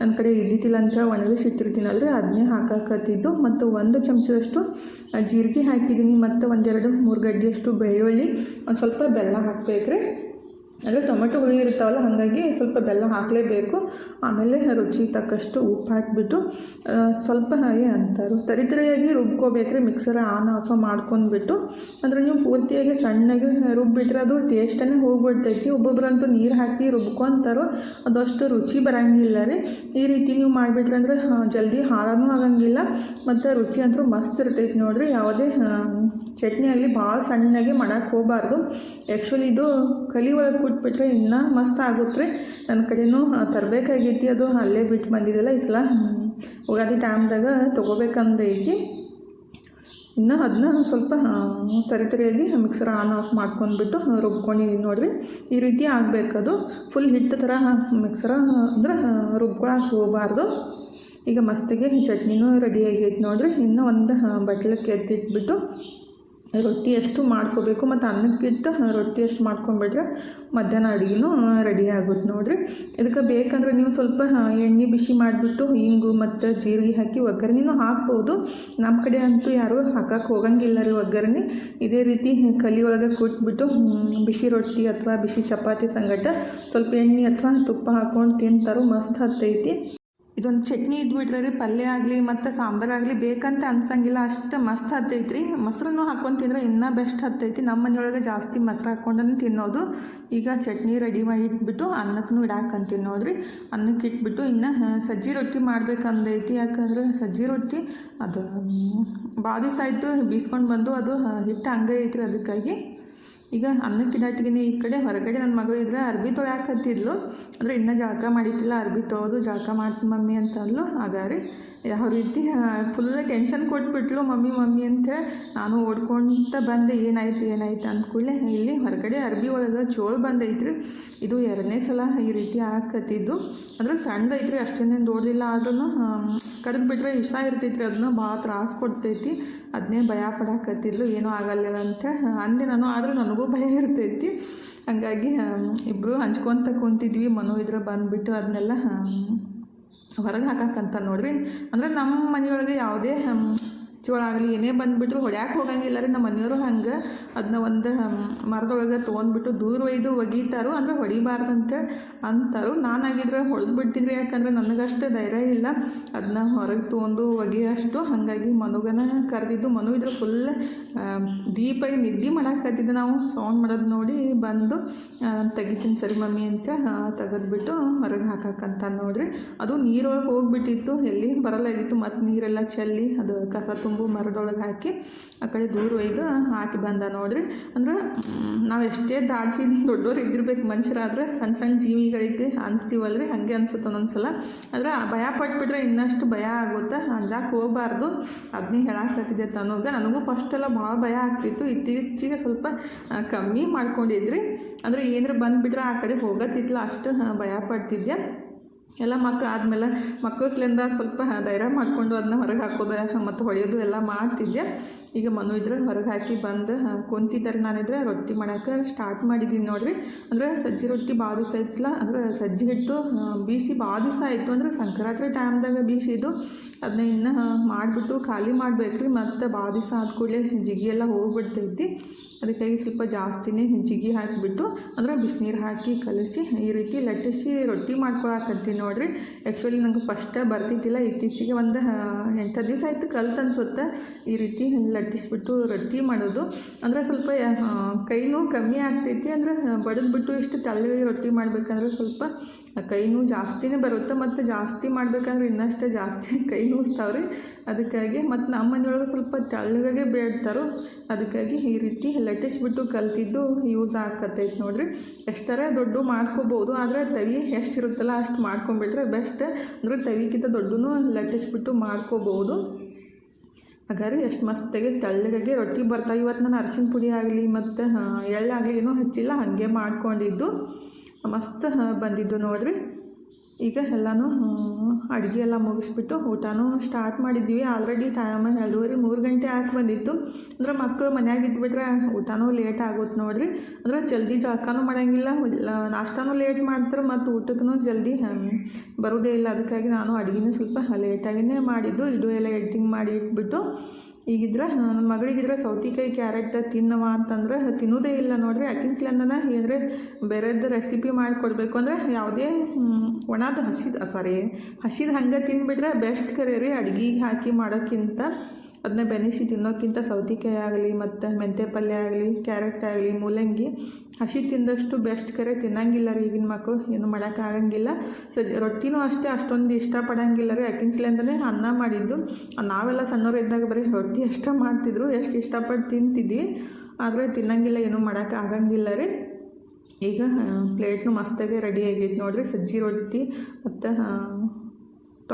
ನನ್ನ ಕಡೆ ಇದ್ದಿದ್ದಿಲ್ಲ ಅಂತ ಒಣಗಿಸಿಟ್ಟಿರ್ತೀನಲ್ರಿ ಅದನ್ನೇ ಹಾಕಾಕತ್ತಿದ್ದು. ಮತ್ತು ಒಂದು ಚಮಚದಷ್ಟು ಜೀರಿಗೆ ಹಾಕಿದ್ದೀನಿ. ಮತ್ತು ಒಂದೆರಡು ಮೂರು ಗಡ್ಡೆಯಷ್ಟು ಬೆಳ್ಳುಳ್ಳಿ, ಒಂದು ಸ್ವಲ್ಪ ಬೆಲ್ಲ ಹಾಕ್ಬೇಕ್ರಿ. ಅಂದರೆ ಟೊಮೆಟೊ ಹುಳಿ ಇರ್ತಾವಲ್ಲ ಹಾಗಾಗಿ ಸ್ವಲ್ಪ ಬೆಲ್ಲ ಹಾಕಲೇಬೇಕು. ಆಮೇಲೆ ರುಚಿ ತಕ್ಕಷ್ಟು ಉಪ್ಪು ಹಾಕಿಬಿಟ್ಟು ಸ್ವಲ್ಪ ಹಾಗೆ ಅಂತಾರೆ. ತರಿತರಿಯಾಗಿ ರುಬ್ಕೋಬೇಕ್ರಿ ಮಿಕ್ಸರ್ ಆನ್ ಆಫ್ ಮಾಡ್ಕೊಂಡ್ಬಿಟ್ಟು. ಅಂದರೆ ನೀವು ಪೂರ್ತಿಯಾಗಿ ಸಣ್ಣಗೆ ರುಬ್ಬಿಟ್ರೆ ಅದು ಟೇಸ್ಟೇ ಹೋಗ್ಬಿಡ್ತೈತಿ. ಒಬ್ಬೊಬ್ರಂತೂ ನೀರು ಹಾಕಿ ರುಬ್ಕೊಂತಾರೋ, ಅದಷ್ಟು ರುಚಿ ಬರಂಗಿಲ್ಲ ರೀ. ಈ ರೀತಿ ನೀವು ಮಾಡಿಬಿಟ್ರೆ ಅಂದರೆ ಜಲ್ದಿ ಹಾಳನೂ ಆಗಂಗಿಲ್ಲ. ಮತ್ತು ರುಚಿ ಅಂತೂ ಮಸ್ತ್ ಇರ್ತೈತಿ ನೋಡಿರಿ. ಯಾವುದೇ ಚಟ್ನಿ ಆಗಲಿ ಭಾಳ ಸಣ್ಣಗೆ ಮಾಡೋಕ್ಕೆ ಹೋಗಬಾರ್ದು. ಆ್ಯಕ್ಚುಲಿ ಇದು ಕಲಿ ಒಳಗೆ ಕೊಟ್ಬಿಟ್ರೆ ಇನ್ನೂ ಮಸ್ತ್ ಆಗುತ್ತೆ ನನ್ನ ಕಡೆನೂ ತರಬೇಕಾಗೈತಿ. ಅದು ಅಲ್ಲೇ ಬಿಟ್ಟು ಬಂದಿದ್ದೆಲ್ಲ ಈ ಸಲ ಯುಗಾದಿ ಟೈಮ್ದಾಗ ತೊಗೋಬೇಕಂದೈತಿ ಇನ್ನು ಅದನ್ನ ಸ್ವಲ್ಪ ತರಿತರಿಯಾಗಿ ಮಿಕ್ಸರ್ ಆನ್ ಆಫ್ ಮಾಡ್ಕೊಂಡ್ಬಿಟ್ಟು ರುಬ್ಕೊಂಡಿದ್ದೀನಿ ನೋಡಿರಿ. ಈ ರೀತಿ ಆಗಬೇಕದು. ಫುಲ್ ಹಿಟ್ಟು ಥರ ಮಿಕ್ಸರ ಅಂದ್ರೆ ರುಬ್ಕೊಳಕ್ಕೆ ಹೋಗಬಾರ್ದು. ಈಗ ಮಸ್ತಿಗೆ ಚಟ್ನಿನೂ ರೆಡಿ ಆಗೈತೆ ನೋಡಿರಿ. ಇನ್ನೂ ಒಂದು ಬಟ್ಲಕ್ಕೆ ಎತ್ತಿಟ್ಬಿಟ್ಟು ರೊಟ್ಟಿ ಅಷ್ಟು ಮಾಡ್ಕೋಬೇಕು ಮತ್ತು ಅನ್ನಕ್ಕಿಂತ ರೊಟ್ಟಿ ಅಷ್ಟು ಮಾಡ್ಕೊಂಬಿಟ್ರೆ ಮಧ್ಯಾಹ್ನ ಅಡುಗೆನೂ ರೆಡಿ ಆಗುತ್ತೆ ನೋಡಿರಿ. ಇದಕ್ಕೆ ಬೇಕಂದ್ರೆ ನೀವು ಸ್ವಲ್ಪ ಎಣ್ಣೆ ಬಿಸಿ ಮಾಡಿಬಿಟ್ಟು ಹಿಂಗು ಮತ್ತು ಜೀರಿಗೆ ಹಾಕಿ ಒಗ್ಗರಣೆನೂ ಹಾಕ್ಬೋದು. ನಮ್ಮ ಕಡೆ ಅಂತೂ ಯಾರೂ ಹಾಕಕ್ಕೆ ಹೋಗಂಗಿಲ್ಲ ರೀ ಒಗ್ಗರಣೆ. ಇದೇ ರೀತಿ ಕಲಿ ಒಳಗೆ ಕೊಟ್ಬಿಟ್ಟು ಬಿಸಿ ರೊಟ್ಟಿ ಅಥವಾ ಬಿಸಿ ಚಪಾತಿ ಸಂಗಟ ಸ್ವಲ್ಪ ಎಣ್ಣೆ ಅಥವಾ ತುಪ್ಪ ಹಾಕ್ಕೊಂಡು ತಿಂತಾರೋ ಮಸ್ತ್ ಹತ್ತೈತಿ ಇದೊಂದು ಚಟ್ನಿ ಇದ್ಬಿಟ್ರೆ ಪಲ್ಯ ಆಗಲಿ ಮತ್ತು ಸಾಂಬಾರಾಗಲಿ ಬೇಕಂತ ಅನ್ಸಂಗಿಲ್ಲ, ಅಷ್ಟು ಮಸ್ತ್ ಹತ್ತೈತಿ ರೀ ಮೊಸರನ್ನು ಹಾಕ್ಕೊಂಡು ತಿಂದರೆ ಇನ್ನೂ ಬೆಸ್ಟ್ ಹತ್ತೈತಿ. ನಮ್ಮ ಮನೆಯೊಳಗೆ ಜಾಸ್ತಿ ಮೊಸರು ಹಾಕ್ಕೊಂಡು ತಿನ್ನೋದು. ಈಗ ಚಟ್ನಿ ರೆಡಿ ಮಾಡಿ ಇಟ್ಬಿಟ್ಟು ಅನ್ನಕ್ಕೂ ಇಡಾಕಂತೀನಿ ನೋಡ್ರಿ. ಅನ್ನಕ್ಕೆ ಇಟ್ಬಿಟ್ಟು ಇನ್ನು ಸಜ್ಜಿ ರೊಟ್ಟಿ ಮಾಡ್ಬೇಕಂದೈತಿ. ಯಾಕಂದ್ರೆ ಸಜ್ಜಿ ರೊಟ್ಟಿ ಅದು ದಿವಸ ಆಯಿತು ಬೀಸ್ಕೊಂಡು ಬಂದು ಅದು ಹಿಟ್ಟು ಹಂಗೆ ಐತ್ರಿ ಅದಕ್ಕಾಗಿ. ಈಗ ಅನ್ನಕ್ಕೆ ಇಡಾಟಿಗೆ ಈ ಕಡೆ ಹೊರಗಡೆ ನನ್ನ ಮಗಳು ಇದ್ರೆ ಅರ್ಬಿ ತೊಳ್ಯಾಕತ್ತಿದ್ಲು ಅಂದರೆ ಇನ್ನೂ ಜಳಕ ಮಾಡಿತ್ತಿಲ್ಲ ಅರ್ಬಿ ತೊಳೆದು ಜಳಕ ಮಾಡ್ತೀನಿ ಮಮ್ಮಿ ಅಂತ ಅಂದ್ಲು. ಹಾಗಾರಿ ಯಾವ ರೀತಿ ಫುಲ್ ಟೆನ್ಷನ್ ಕೊಟ್ಬಿಟ್ಲು, ಮಮ್ಮಿ ಮಮ್ಮಿ ಅಂತ ನಾನು ಓಡ್ಕೊಂತ ಬಂದೆ, ಏನಾಯ್ತು ಏನಾಯ್ತು? ಅಂದ್ಕೂಡಲೇ ಇಲ್ಲಿ ಹೊರಗಡೆ ಅರ್ಬಿ ಒಳಗೆ ಚೋಳು ಬಂದೈತ್ರಿ. ಇದು ಎರಡನೇ ಸಲ ಈ ರೀತಿ ಹಾಕತ್ತಿದ್ದು ಅಂದ್ರೆ ಸಣ್ಣದೈತ್ರಿ, ಅಷ್ಟೇನೇನು ದೊಡ್ಡದಿಲ್ಲ ಆದ್ರೂ ಕರೆದು ಬಿಟ್ಟರೆ ಇಷ್ಟ ಇರ್ತೈತ್ರಿ ಅದನ್ನ ಭಾಳ ತ್ರಾಸು ಕೊಡ್ತೈತಿ. ಅದನ್ನೇ ಭಯ ಪಡಾಕತ್ತಿದ್ಲು, ಏನೂ ಆಗಲ್ಲ ಅಂತ ಅಂದೆ ನಾನು ಆದರೂ ನನಗೂ ಭಯ ಇರ್ತೈತಿ. ಹಾಗಾಗಿ ಇಬ್ಬರು ಹಂಚ್ಕೊತ ಕುಂತಿದ್ವಿ, ಮನು ಇದ್ರೆ ಬಂದುಬಿಟ್ಟು ಅದನ್ನೆಲ್ಲ ಹೊರಗೆ ಹಾಕಕ್ಕಂತ ನೋಡ್ರಿ ಅಂದ್ರೆ ನಮ್ಮ ಮನೆಯೊಳಗೆ ಯಾವುದೇ ಚೋಳ ಆಗಲಿ ಏನೇ ಬಂದುಬಿಟ್ರು ಹೊಡ್ಯಾಕೆ ಹೋಗಂಗಿಲ್ಲ ರೀ ನಮ್ಮ ಮನೆಯವರು ಹಂಗೆ. ಅದನ್ನ ಒಂದು ಮರದೊಳಗೆ ತೊಗೊಂಡ್ಬಿಟ್ಟು ದೂರ ಒಯ್ದು ಒಗಿತಾರೋ, ಅಂದ್ರೆ ಹೊಡಿಬಾರ್ದಂತ ಅಂತಾರು. ನಾನಾಗಿದ್ರೆ ಹೊಡೆದು ಬಿಡ್ತೀನಿ ಯಾಕಂದ್ರೆ ನನಗಷ್ಟು ಧೈರ್ಯ ಇಲ್ಲ. ಅದನ್ನ ಹೊರಗೆ ತೊಗೊಂಡು ಒಗೆಯಷ್ಟು. ಹಾಗಾಗಿ ಮನುಗನ ಕರೆದಿದ್ದು, ಮನು ಇದ್ರೆ ಫುಲ್ ಡೀಪಾಗಿ ನಿದ್ದೆ ಮಾಡಾಕತ್ತಿದ್ದೆ ನಾವು. ಸೌಂಡ್ ಮಾಡೋದು ನೋಡಿ ಬಂದು ತೆಗಿತೀನಿ ಸರಿ ಮಮ್ಮಿ ಅಂತ ತೆಗೆದ್ಬಿಟ್ಟು ಹೊರಗೆ ಹಾಕಕ್ಕಂತ ನೋಡ್ರಿ. ಅದು ನೀರೊಳಗೆ ಹೋಗ್ಬಿಟ್ಟಿತ್ತು, ಎಲ್ಲಿ ಬರಲಾಗಿತ್ತು, ಮತ್ತು ನೀರೆಲ್ಲ ಚೆಲ್ಲಿ, ಅದು ಕಸ ತುಂಬು ಮರದೊಳಗೆ ಹಾಕಿ ಆ ಕಡೆ ದೂರ ಒಯ್ದು ಹಾಕಿ ಬಂದ ನೋಡ್ರಿ. ಅಂದ್ರೆ ನಾವು ಎಷ್ಟೇ ದಾಸಿ ದೊಡ್ಡವ್ರು ಇದ್ದಿರ್ಬೇಕು ಮನುಷ್ಯರಾದ್ರೆ ಸಣ್ಣ ಸಣ್ಣ ಜೀವಿಗಳಿಗೆ ಅನಿಸ್ತೀವಲ್ರಿ, ಹಾಗೆ ಅನ್ಸುತ್ತೆ ಒಂದೊಂದ್ಸಲ. ಆದ್ರೆ ಆ ಭಯ ಪಟ್ಬಿಟ್ರೆ ಇನ್ನಷ್ಟು ಭಯ ಆಗುತ್ತೆ, ಅಂಜಾಕೆ ಹೋಗ್ಬಾರ್ದು. ಅದನ್ನೇ ಹೇಳಾಕತ್ತಿದ್ದೆ ತನಗೆ. ನನಗೂ ಫಸ್ಟೆಲ್ಲ ಭಾಳ ಭಯ ಆಗ್ತಿತ್ತು. ಇತ್ತೀಚೆಗೆ ಸ್ವಲ್ಪ ಕಮ್ಮಿ ಮಾಡ್ಕೊಂಡಿದ್ರಿ. ಅಂದ್ರೆ ಏನಾರು ಬಂದುಬಿಟ್ರೆ ಆ ಕಡೆ ಹೋಗತ್ತಿತ್ತಲ್ಲ ಅಷ್ಟು ಭಯ ಪಡ್ತಿದ್ದೆ. ಎಲ್ಲ ಮಕ್ಕಳು ಆದಮೇಲೆ ಮಕ್ಕಳಿಂದ ಸ್ವಲ್ಪ ಧೈರ್ಯ ಮಾಡಿಕೊಂಡು ಅದನ್ನ ಹೊರಗೆ ಹಾಕೋದು ಮತ್ತು ಹೊಳೆಯೋದು ಎಲ್ಲ ಮಾಡ್ತಿದ್ದೆ. ಈಗ ಮನು ಇದ್ರೆ ಹೊರಗೆ ಹಾಕಿ ಬಂದು ಕುಂತಿದ್ದಾರೆ ನಾನಿದ್ರೆ ರೊಟ್ಟಿ ಮಾಡೋಕೆ ಸ್ಟಾರ್ಟ್ ಮಾಡಿದ್ದೀನಿ ನೋಡ್ರಿ. ಅಂದರೆ ಸಜ್ಜಿ ರೊಟ್ಟಿ ಭಾಳ ದಿವಸ ಅಂದ್ರೆ ಸಜ್ಜಿ ಹಿಟ್ಟು ಬೀಸಿ ಭಾಳ ದಿವಸ ಆಯಿತು ಅಂದರೆ ಸಂಕ್ರಾಂತಿ ಟೈಮ್ದಾಗ ಬೀಸಿದ್ದು ಅದನ್ನ ಇನ್ನು ಮಾಡಿಬಿಟ್ಟು ಖಾಲಿ ಮಾಡಬೇಕ್ರಿ, ಮತ್ತು ಭಾಳ ದಿವಸ ಆದ ಕೂಡಲೇ ಜಿಗಿ ಎಲ್ಲ ಹೋಗ್ಬಿಡ್ತೈತಿ. ಅದಕ್ಕಾಗಿ ಸ್ವಲ್ಪ ಜಾಸ್ತಿನೇ ಜಿಗಿ ಹಾಕಿಬಿಟ್ಟು ಅಂದ್ರೆ ಬಿಸಿನೀರು ಹಾಕಿ ಕಲಸಿ ಈ ರೀತಿ ಲಟ್ಟಿಸಿ ರೊಟ್ಟಿ ಮಾಡ್ಕೊಳಕತ್ತೀನಿ ನೋಡಿರಿ. ಆ್ಯಕ್ಚುಲಿ ನಂಗೆ ಫಸ್ಟ್ ಬರ್ತಿದ್ದಿಲ್ಲ, ಇತ್ತೀಚೆಗೆ ಒಂದು ಎಂಟು ದಿವಸ ಆಯಿತು ಕಲ್ತು ಅನ್ಸುತ್ತೆ. ಈ ರೀತಿ ಲಟ್ಟಿಸ್ಬಿಟ್ಟು ರೊಟ್ಟಿ ಮಾಡೋದು. ಅಂದರೆ ಸ್ವಲ್ಪ ಕೈನೂ ಕಮ್ಮಿ ಆಗ್ತೈತಿ, ಅಂದರೆ ಬಡಿದ್ಬಿಟ್ಟು ಇಷ್ಟು ತಲೆ ರೊಟ್ಟಿ ಮಾಡಬೇಕಂದ್ರೆ ಸ್ವಲ್ಪ ಕೈನೂ ಜಾಸ್ತಿನೇ ಬರುತ್ತೆ ಮತ್ತು ಜಾಸ್ತಿ ಮಾಡಬೇಕಂದ್ರೆ ಇನ್ನಷ್ಟು ಜಾಸ್ತಿ ಕೈ ನೋಸ್ತಾವ್ರಿ ಅದಕ್ಕಾಗಿ ಮತ್ತು ನಮ್ಮ ಮನೆಯೊಳಗೆ ಸ್ವಲ್ಪ ತೆಳ್ಳಗೆ ಬೇಡ್ತಾರೋ ಅದಕ್ಕಾಗಿ ಈ ರೀತಿ ಲಟ್ಟಿಸ್ಬಿಟ್ಟು ಕಲ್ತಿದ್ದು ಯೂಸ್ ಆಗತ್ತೈತೆ ನೋಡಿರಿ. ಎಷ್ಟರ ದೊಡ್ಡ ಮಾಡ್ಕೋಬೋದು, ಆದರೆ ತವಿ ಎಷ್ಟಿರುತ್ತಲ್ಲ ಅಷ್ಟು ಮಾಡ್ಕೊಂಬಿಟ್ರೆ ಬೆಸ್ಟ್ ಅಂದರೆ ತವಿಗಿಂತ ದೊಡ್ಡೂ ಲಟ್ಟಿಸ್ಬಿಟ್ಟು ಮಾಡ್ಕೋಬೋದು. ಹಾಗಾದ್ರೆ ಎಷ್ಟು ಮಸ್ತಾಗಿ ತೆಳ್ಳಗಾಗಿ ರೊಟ್ಟಿ ಬರ್ತಾವೆ. ಇವತ್ತು ನಾನು ಅರಶಿನ ಪುಡಿ ಆಗಲಿ ಮತ್ತು ಎಳ್ಳಾಗಲಿ ಏನೂ ಹಚ್ಚಿಲ್ಲ, ಹಾಗೆ ಮಾಡ್ಕೊಂಡಿದ್ದು. ಮಸ್ತ್ ಬಂದಿದ್ದು ನೋಡಿರಿ. ಈಗ ಎಲ್ಲನೂ ಅಡುಗೆ ಎಲ್ಲ ಮುಗಿಸ್ಬಿಟ್ಟು ಊಟನೂ ಸ್ಟಾರ್ಟ್ ಮಾಡಿದ್ದೀವಿ. ಆಲ್ರೆಡಿ ಟೈಮ್ ಎರಡೂವರೆ, ಮೂರು ಗಂಟೆ ಹಾಕಿ ಬಂದಿತ್ತು. ಅಂದ್ರೆ ಮಕ್ಕಳು ಮನ್ಯಾಗ ಇದ್ಬಿಟ್ರೆ ಊಟನೂ ಲೇಟ್ ಆಗುತ್ತೆ ನೋಡಿರಿ. ಅಂದ್ರೆ ಜಲ್ದಿ ಜಳಕನೂ ಮಾಡೋಂಗಿಲ್ಲ. ನಾಷ್ಟಾನೂ ಲೇಟ್ ಮಾಡ್ತಾರೆ ಮತ್ತು ಊಟಕ್ಕೂ ಜಲ್ದಿ ಬರೋದೇ ಇಲ್ಲ. ಅದಕ್ಕಾಗಿ ನಾನು ಅಡುಗೆನೂ ಸ್ವಲ್ಪ ಲೇಟಾಗಿಯೇ ಮಾಡಿದ್ದು. ಇದು ಎಲ್ಲ ಎಡಿಟಿಂಗ್ ಮಾಡಿ ಇಟ್ಬಿಟ್ಟು ಈಗಿದ್ರೆ ನನ್ನ ಮಗಳಿಗಿದ್ರೆ ಸೌತಿಕಾಯಿ ಕ್ಯಾರೆಟ್ ತಿನ್ನವ ಅಂತಂದ್ರೆ ತಿನ್ನೋದೇ ಇಲ್ಲ ನೋಡ್ರಿ. ಅಕ್ಕಿನ್ಸ್ಲಂದನ ಏನ್ರೆ ಬೇರೆದ್ದು ರೆಸಿಪಿ ಮಾಡಿಕೊಡ್ಬೇಕು ಅಂದ್ರೆ ಯಾವುದೇ ಒಣದ ಹಸಿದ ಸಾರಿ ಹಸಿದ ಹಂಗೆ ತಿನ್ಬಿಟ್ರೆ ಬೆಸ್ಟ್ ಕರೆ ರೀ ಅಡುಗೆಗೆ ಹಾಕಿ ಮಾಡೋಕ್ಕಿಂತ. ಅದನ್ನ ಬೆನೆಸಿ ತಿನ್ನೋಕ್ಕಿಂತ ಸೌತಿಕಾಯಿ ಆಗಲಿ, ಮತ್ತು ಮೆಂತೆ ಪಲ್ಯ ಆಗಲಿ, ಕ್ಯಾರೆಟ್ ಆಗಲಿ, ಮೂಲಂಗಿ ಹಸಿ ತಿಂದಷ್ಟು ಬೆಸ್ಟ್ ಕರೆ ತಿನ್ನಂಗಿಲ್ಲ ರೀ ಈಗಿನ ಮಕ್ಕಳು ಏನು ಮಾಡೋಕ್ಕಾಗಂಗಿಲ್ಲ ಸೊ ರೊಟ್ಟಿನೂ ಅಷ್ಟೇ, ಅಷ್ಟೊಂದು ಇಷ್ಟಪಡಂಗಿಲ್ಲ ರೀ. ಅಕ್ಕಿನ್ಸ್ಲಿಂದನೇ ಅನ್ನ ಮಾಡಿದ್ದು. ನಾವೆಲ್ಲ ಸಣ್ಣವ್ರು ಇದ್ದಾಗ ಬರೀ ರೊಟ್ಟಿ ಅಷ್ಟೇ ಮಾಡ್ತಿದ್ರು. ಎಷ್ಟು ಇಷ್ಟಪಟ್ಟು ತಿಂತಿದ್ವಿ. ಆದರೆ ತಿನ್ನಂಗಿಲ್ಲ, ಏನೂ ಮಾಡೋಕೆ ಆಗಂಗಿಲ್ಲ ರೀ. ಈಗ ಪ್ಲೇಟ್ನು ಮಸ್ತಾಗೆ ರೆಡಿ ಆಗೈತೆ ನೋಡ್ರಿ. ಸಜ್ಜಿ ರೊಟ್ಟಿ ಮತ್ತು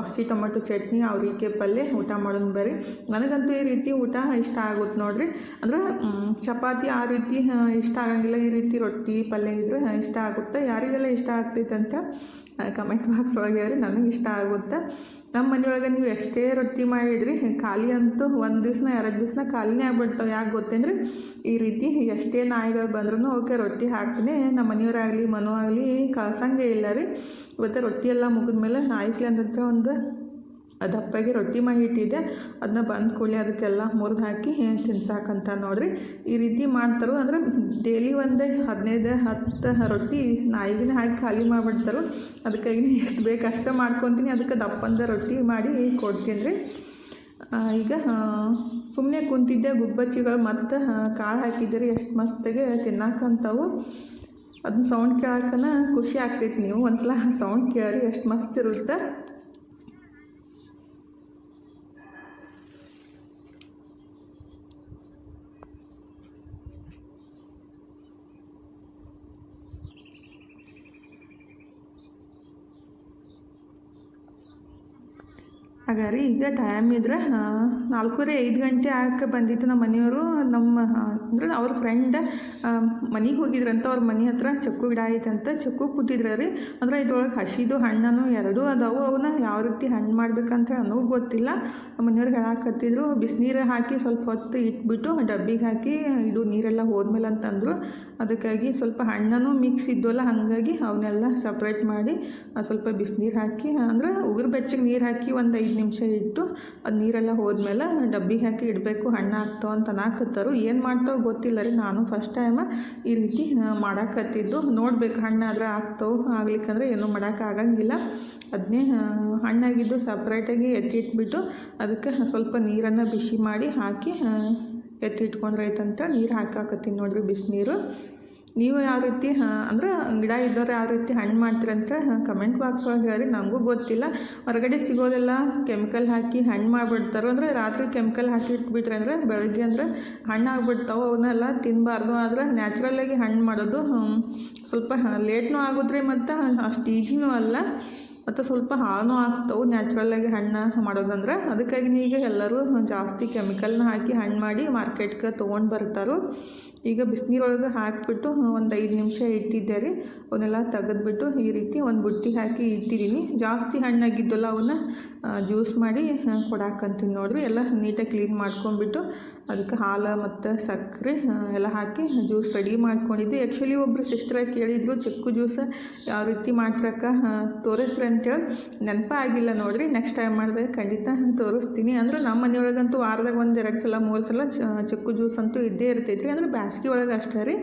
ಹಸಿ ಟೊಮೆಟೊ ಚಟ್ನಿ ಅವ್ರಿಕೆ ಪಲ್ಯ, ಊಟ ಮಾಡೋದು ಬೇರೆ ನನಗಂತೂ ಈ ರೀತಿ ಊಟ ಇಷ್ಟ ಆಗುತ್ತೆ ನೋಡಿರಿ. ಅಂದ್ರೆ ಚಪಾತಿ ಆ ರೀತಿ ಇಷ್ಟ ಆಗಂಗಿಲ್ಲ. ಈ ರೀತಿ ರೊಟ್ಟಿ, ಪಲ್ಯ ಇದ್ರೆ ಇಷ್ಟ ಆಗುತ್ತೆ? ಯಾರಿಗೆಲ್ಲ ಇಷ್ಟ ಆಗ್ತೈತೆ ಅಂತ ಕಮೆಂಟ್ ಬಾಕ್ಸ್ ಒಳಗೆ ನನಗೆ ಇಷ್ಟ ಆಗುತ್ತೆ? ನಮ್ಮ ಮನೆಯೊಳಗೆ ನೀವು ಎಷ್ಟೇ ರೊಟ್ಟಿ ಮಾಡಿದ್ರಿ, ಖಾಲಿ ಅಂತೂ ಒಂದು ದಿವ್ಸನ, ಎರಡು ದಿವ್ಸನ ಖಾಲಿನೇ ಆಗ್ಬಿಡ್ತಾವೆ. ಯಾಕೆ ಗೊತ್ತೇನ್ರಿ? ಈ ರೀತಿ ಎಷ್ಟೇ ನಾಯಿಗಳು ಬಂದ್ರೂ ಓಕೆ, ರೊಟ್ಟಿ ಹಾಕ್ತೀನಿ. ನಮ್ಮ ಮನೆಯವರಾಗಲಿ ಮನೋ ಆಗಲಿ ಕಳ್ಸಂಗೆ ಇಲ್ಲ ರೀ. ಇವತ್ತು ರೊಟ್ಟಿ ಎಲ್ಲ ಮುಗಿದ್ಮೇಲೆ ನಾಯಿಸ್ಲಿ ಅಂತ ಒಂದು ದಪ್ಪಾಗಿ ರೊಟ್ಟಿ ಮಾಡಿ ಇಟ್ಟಿದ್ದೆ ಅದನ್ನ ಬಂದ ಕೂಡಲೇ ಅದಕ್ಕೆಲ್ಲ ಮುರಿದು ಹಾಕಿ ತಿನ್ಸಾಕಂತ ನೋಡ್ರಿ. ಈ ರೀತಿ ಮಾಡ್ತಾರೆ ಅಂದ್ರೆ ಡೈಲಿ ಒಂದು ಹದಿನೈದು ಹತ್ತು ರೊಟ್ಟಿ ನಾಯಿಗೆ ಹಾಕಿ ಖಾಲಿ ಮಾಡಿಬಿಡ್ತಾರೆ. ಅದಕ್ಕಾಗಿ ಎಷ್ಟು ಬೇಕು ಅಷ್ಟೇ ಮಾಡ್ಕೊತೀನಿ. ಅದಕ್ಕೆ ದಪ್ಪಂದ ರೊಟ್ಟಿ ಮಾಡಿ ಕೊಡ್ತೀನಿ ರೀ ಈಗ ಸುಮ್ಮನೆ ಕುಂತಿದ್ದೆ ಗುಬ್ಬಚ್ಚಿಗಳು ಮತ್ತು ಕಾಳು ಹಾಕಿದ್ದೀರಿ ಎಷ್ಟು ಮಸ್ತಾಗೆ ತಿನ್ನಾಕಂತವು. ಅದನ್ನ ಸೌಂಡ್ ಕೇಳಕ್ಕನ ಖುಷಿ ಆಗ್ತೈತಿ ನೀವು. ಒಂದ್ಸಲ ಸೌಂಡ್ ಕೇಳಿ ಎಷ್ಟು ಮಸ್ತ್ ಇರುತ್ತೆ. ಹಾಗಾರಿ ಈಗ ಟೈಮ್ ಇದ್ರೆ ನಾಲ್ಕೂವರೆ ಐದು ಗಂಟೆ ಆಕೆ ಬಂದಿತ್ತು ನಮ್ಮ ಮನೆಯವರು. ನಮ್ಮ ಅಂದ್ರೆ ಅವ್ರ ಫ್ರೆಂಡ್ ಮನೆಗೆ ಹೋಗಿದ್ರಂತ ಅವ್ರ ಮನೆ ಹತ್ರ ಚಕ್ಕು ಗಿಡ ಐತಂತ ಚಕ್ಕು ಕುಟ್ಟಿದ್ರ ರೀ. ಅಂದ್ರೆ ಇದ್ರೊಳಗೆ ಹಸಿದು ಹಣ್ಣನು ಎರಡೂ ಅದಾವು. ಅವನ್ನ ಯಾವ ರೀತಿ ಹಣ್ಣು ಮಾಡ್ಬೇಕಂತ ನನಗೂ ಗೊತ್ತಿಲ್ಲ. ನಮ್ಮ ಮನೆಯವ್ರಿಗೆ ಹೇಳಾಕತ್ತಿದ್ರು, ಬಿಸಿನೀರು ಹಾಕಿ ಸ್ವಲ್ಪ ಹೊತ್ತು ಇಟ್ಬಿಟ್ಟು ಡಬ್ಬಿಗೆ ಹಾಕಿ ಇದು ನೀರೆಲ್ಲ ಹೋದ್ಮೇಲೆ ಅಂತಂದರು. ಅದಕ್ಕಾಗಿ ಸ್ವಲ್ಪ ಹಣ್ಣನು ಮಿಕ್ಸ್ ಇದ್ವಲ್ಲ, ಹಾಗಾಗಿ ಅವನ್ನೆಲ್ಲ ಸಪ್ರೇಟ್ ಮಾಡಿ ಸ್ವಲ್ಪ ಬಿಸಿನೀರು ಹಾಕಿ, ಅಂದ್ರೆ ಉಗುರು ಬೆಚ್ಚಗೆ ನೀರು ಹಾಕಿ ಒಂದು ಐದು ನಿಮಿಷ ಇಟ್ಟು ಅದು ನೀರೆಲ್ಲ ಹೋದ್ಮೇಲೆ ಡಬ್ಬಿಗೆ ಹಾಕಿ ಇಡಬೇಕು, ಹಣ್ಣು ಆಗ್ತಾವ ಅಂತ ನಾಕತ್ತರು ಏನು ಮಾಡ್ತಾವೆ ಗೊತ್ತಿಲ್ಲ ರೀ. ನಾನು ಫಸ್ಟ್ ಟೈಮ ಈ ರೀತಿ ಮಾಡಾಕತ್ತಿದ್ದು. ನೋಡ್ಬೇಕು ಹಣ್ಣಾದ್ರೆ ಆಗ್ತಾವೆ, ಆಗ್ಲಿಕ್ಕಂದ್ರೆ ಏನೂ ಮಾಡೋಕ್ಕಾಗಂಗಿಲ್ಲ ಅದನ್ನೇ ಹಣ್ಣಾಗಿದ್ದು ಸಪ್ರೇಟಾಗಿ ಎತ್ತಿಟ್ಬಿಟ್ಟು ಅದಕ್ಕೆ ಸ್ವಲ್ಪ ನೀರನ್ನು ಬಿಸಿ ಮಾಡಿ ಹಾಕಿ ಎತ್ತಿಟ್ಕೊಂಡ್ರೆ ಆಯ್ತಂತ ನೀರು ಹಾಕಾಕತ್ತೀನಿ ನೋಡಿರಿ ಬಿಸಿನೀರು. ನೀವು ಯಾವ ರೀತಿ ಅಂದ್ರೆ ಗಿಡ ಇದ್ದವ್ರು ಯಾವ ರೀತಿ ಹಣ್ಣು ಮಾಡ್ತೀರಂತ ಕಮೆಂಟ್ ಬಾಕ್ಸ್ ಒಳಗೆ ಹೇಳಿ ನನಗೂ ಗೊತ್ತಿಲ್ಲ. ಹೊರಗಡೆ ಸಿಗೋದೆಲ್ಲ ಕೆಮಿಕಲ್ ಹಾಕಿ ಹಣ್ಣು ಮಾಡಿಬಿಡ್ತಾರೋ, ಅಂದರೆ ರಾತ್ರಿ ಕೆಮಿಕಲ್ ಹಾಕಿ ಇಟ್ಬಿಟ್ರೆ ಅಂದರೆ ಬೆಳಗ್ಗೆ ಅಂದರೆ ಹಣ್ಣು ಆಗ್ಬಿಡ್ತಾವೆ ಅವನ್ನೆಲ್ಲ ತಿನ್ನಬಾರ್ದು ಆದರೆ ನ್ಯಾಚುರಲ್ಲಾಗಿ ಹಣ್ಣು ಮಾಡೋದು ಸ್ವಲ್ಪ ಲೇಟ್ನೂ ಆಗುತ್ತೆ ಮತ್ತು ಅಷ್ಟು ಈಜಿನೂ ಅಲ್ಲ. ಮತ್ತು ಸ್ವಲ್ಪ ಹಾನು ಆಗ್ತವೆ ನ್ಯಾಚುರಲ್ಲಾಗಿ ಹಣ್ಣು ಮಾಡೋದಂದ್ರೆ ಅದಕ್ಕಾಗಿ ಈಗ ಎಲ್ಲರೂ ಜಾಸ್ತಿ ಕೆಮಿಕಲ್ನ ಹಾಕಿ ಹಣ್ಣು ಮಾಡಿ ಮಾರ್ಕೆಟ್ಗೆ ತೊಗೊಂಡು ಬರ್ತಾರೆ. ಈಗ ಬಿಸಿನೀರೊಳಗೆ ಹಾಕಿಬಿಟ್ಟು ಒಂದು ಐದು ನಿಮಿಷ ಇಟ್ಟಿದ್ದೆ ರೀ ಅವನ್ನೆಲ್ಲ ತೆಗೆದ್ಬಿಟ್ಟು ಈ ರೀತಿ ಒಂದು ಬುಟ್ಟಿ ಹಾಕಿ ಇಟ್ಟಿದ್ದೀನಿ ಜಾಸ್ತಿ ಹಣ್ಣಾಗಿದ್ದಲ್ಲ ಅವನ್ನ ಜ್ಯೂಸ್ ಮಾಡಿ ಕೊಡಾಕಂತೀನಿ ನೋಡ್ರಿ. ಎಲ್ಲ ನೀಟಾಗಿ ಕ್ಲೀನ್ ಮಾಡ್ಕೊಂಡ್ಬಿಟ್ಟು ಅದಕ್ಕೆ ಹಾಲು ಮತ್ತು ಸಕ್ಕರೆ ಎಲ್ಲ ಹಾಕಿ ಜ್ಯೂಸ್ ರೆಡಿ ಮಾಡ್ಕೊಂಡಿದ್ದೆ. ಆ್ಯಕ್ಚುಲಿ ಒಬ್ಬರು ಸಿಸ್ಟ್ರಾಗಿ ಕೇಳಿದ್ರು, ಚಿಕ್ಕು ಜ್ಯೂಸ್ ಯಾವ ರೀತಿ ಮಾಡ್ರಕ್ಕ ತೋರಿಸ್ರಿ ಅಂತೇಳಿ ನೆನಪ ಆಗಿಲ್ಲ ನೋಡ್ರಿ. ನೆಕ್ಸ್ಟ್ ಟೈಮ್ ಮಾಡಿದ್ರೆ ಖಂಡಿತ ತೋರಿಸ್ತೀನಿ. ಅಂದ್ರೆ ನಮ್ಮ ಮನೆಯೊಳಗಂತೂ ವಾರದಾಗ ಒಂದು ಎರಡು ಸಲ ಮೂರು ಸಲ ಚಕ್ಕು ಚಿಕ್ಕು ಜ್ಯೂಸ್ ಅಂತೂ ಇದ್ದೇ ಇರ್ತೈತ್ರಿ. ಅಂದ್ರೆ ಬ್ಯಾಸ್ಗೆ ಒಳಗೆ ಅಷ್ಟೇ ರೀ.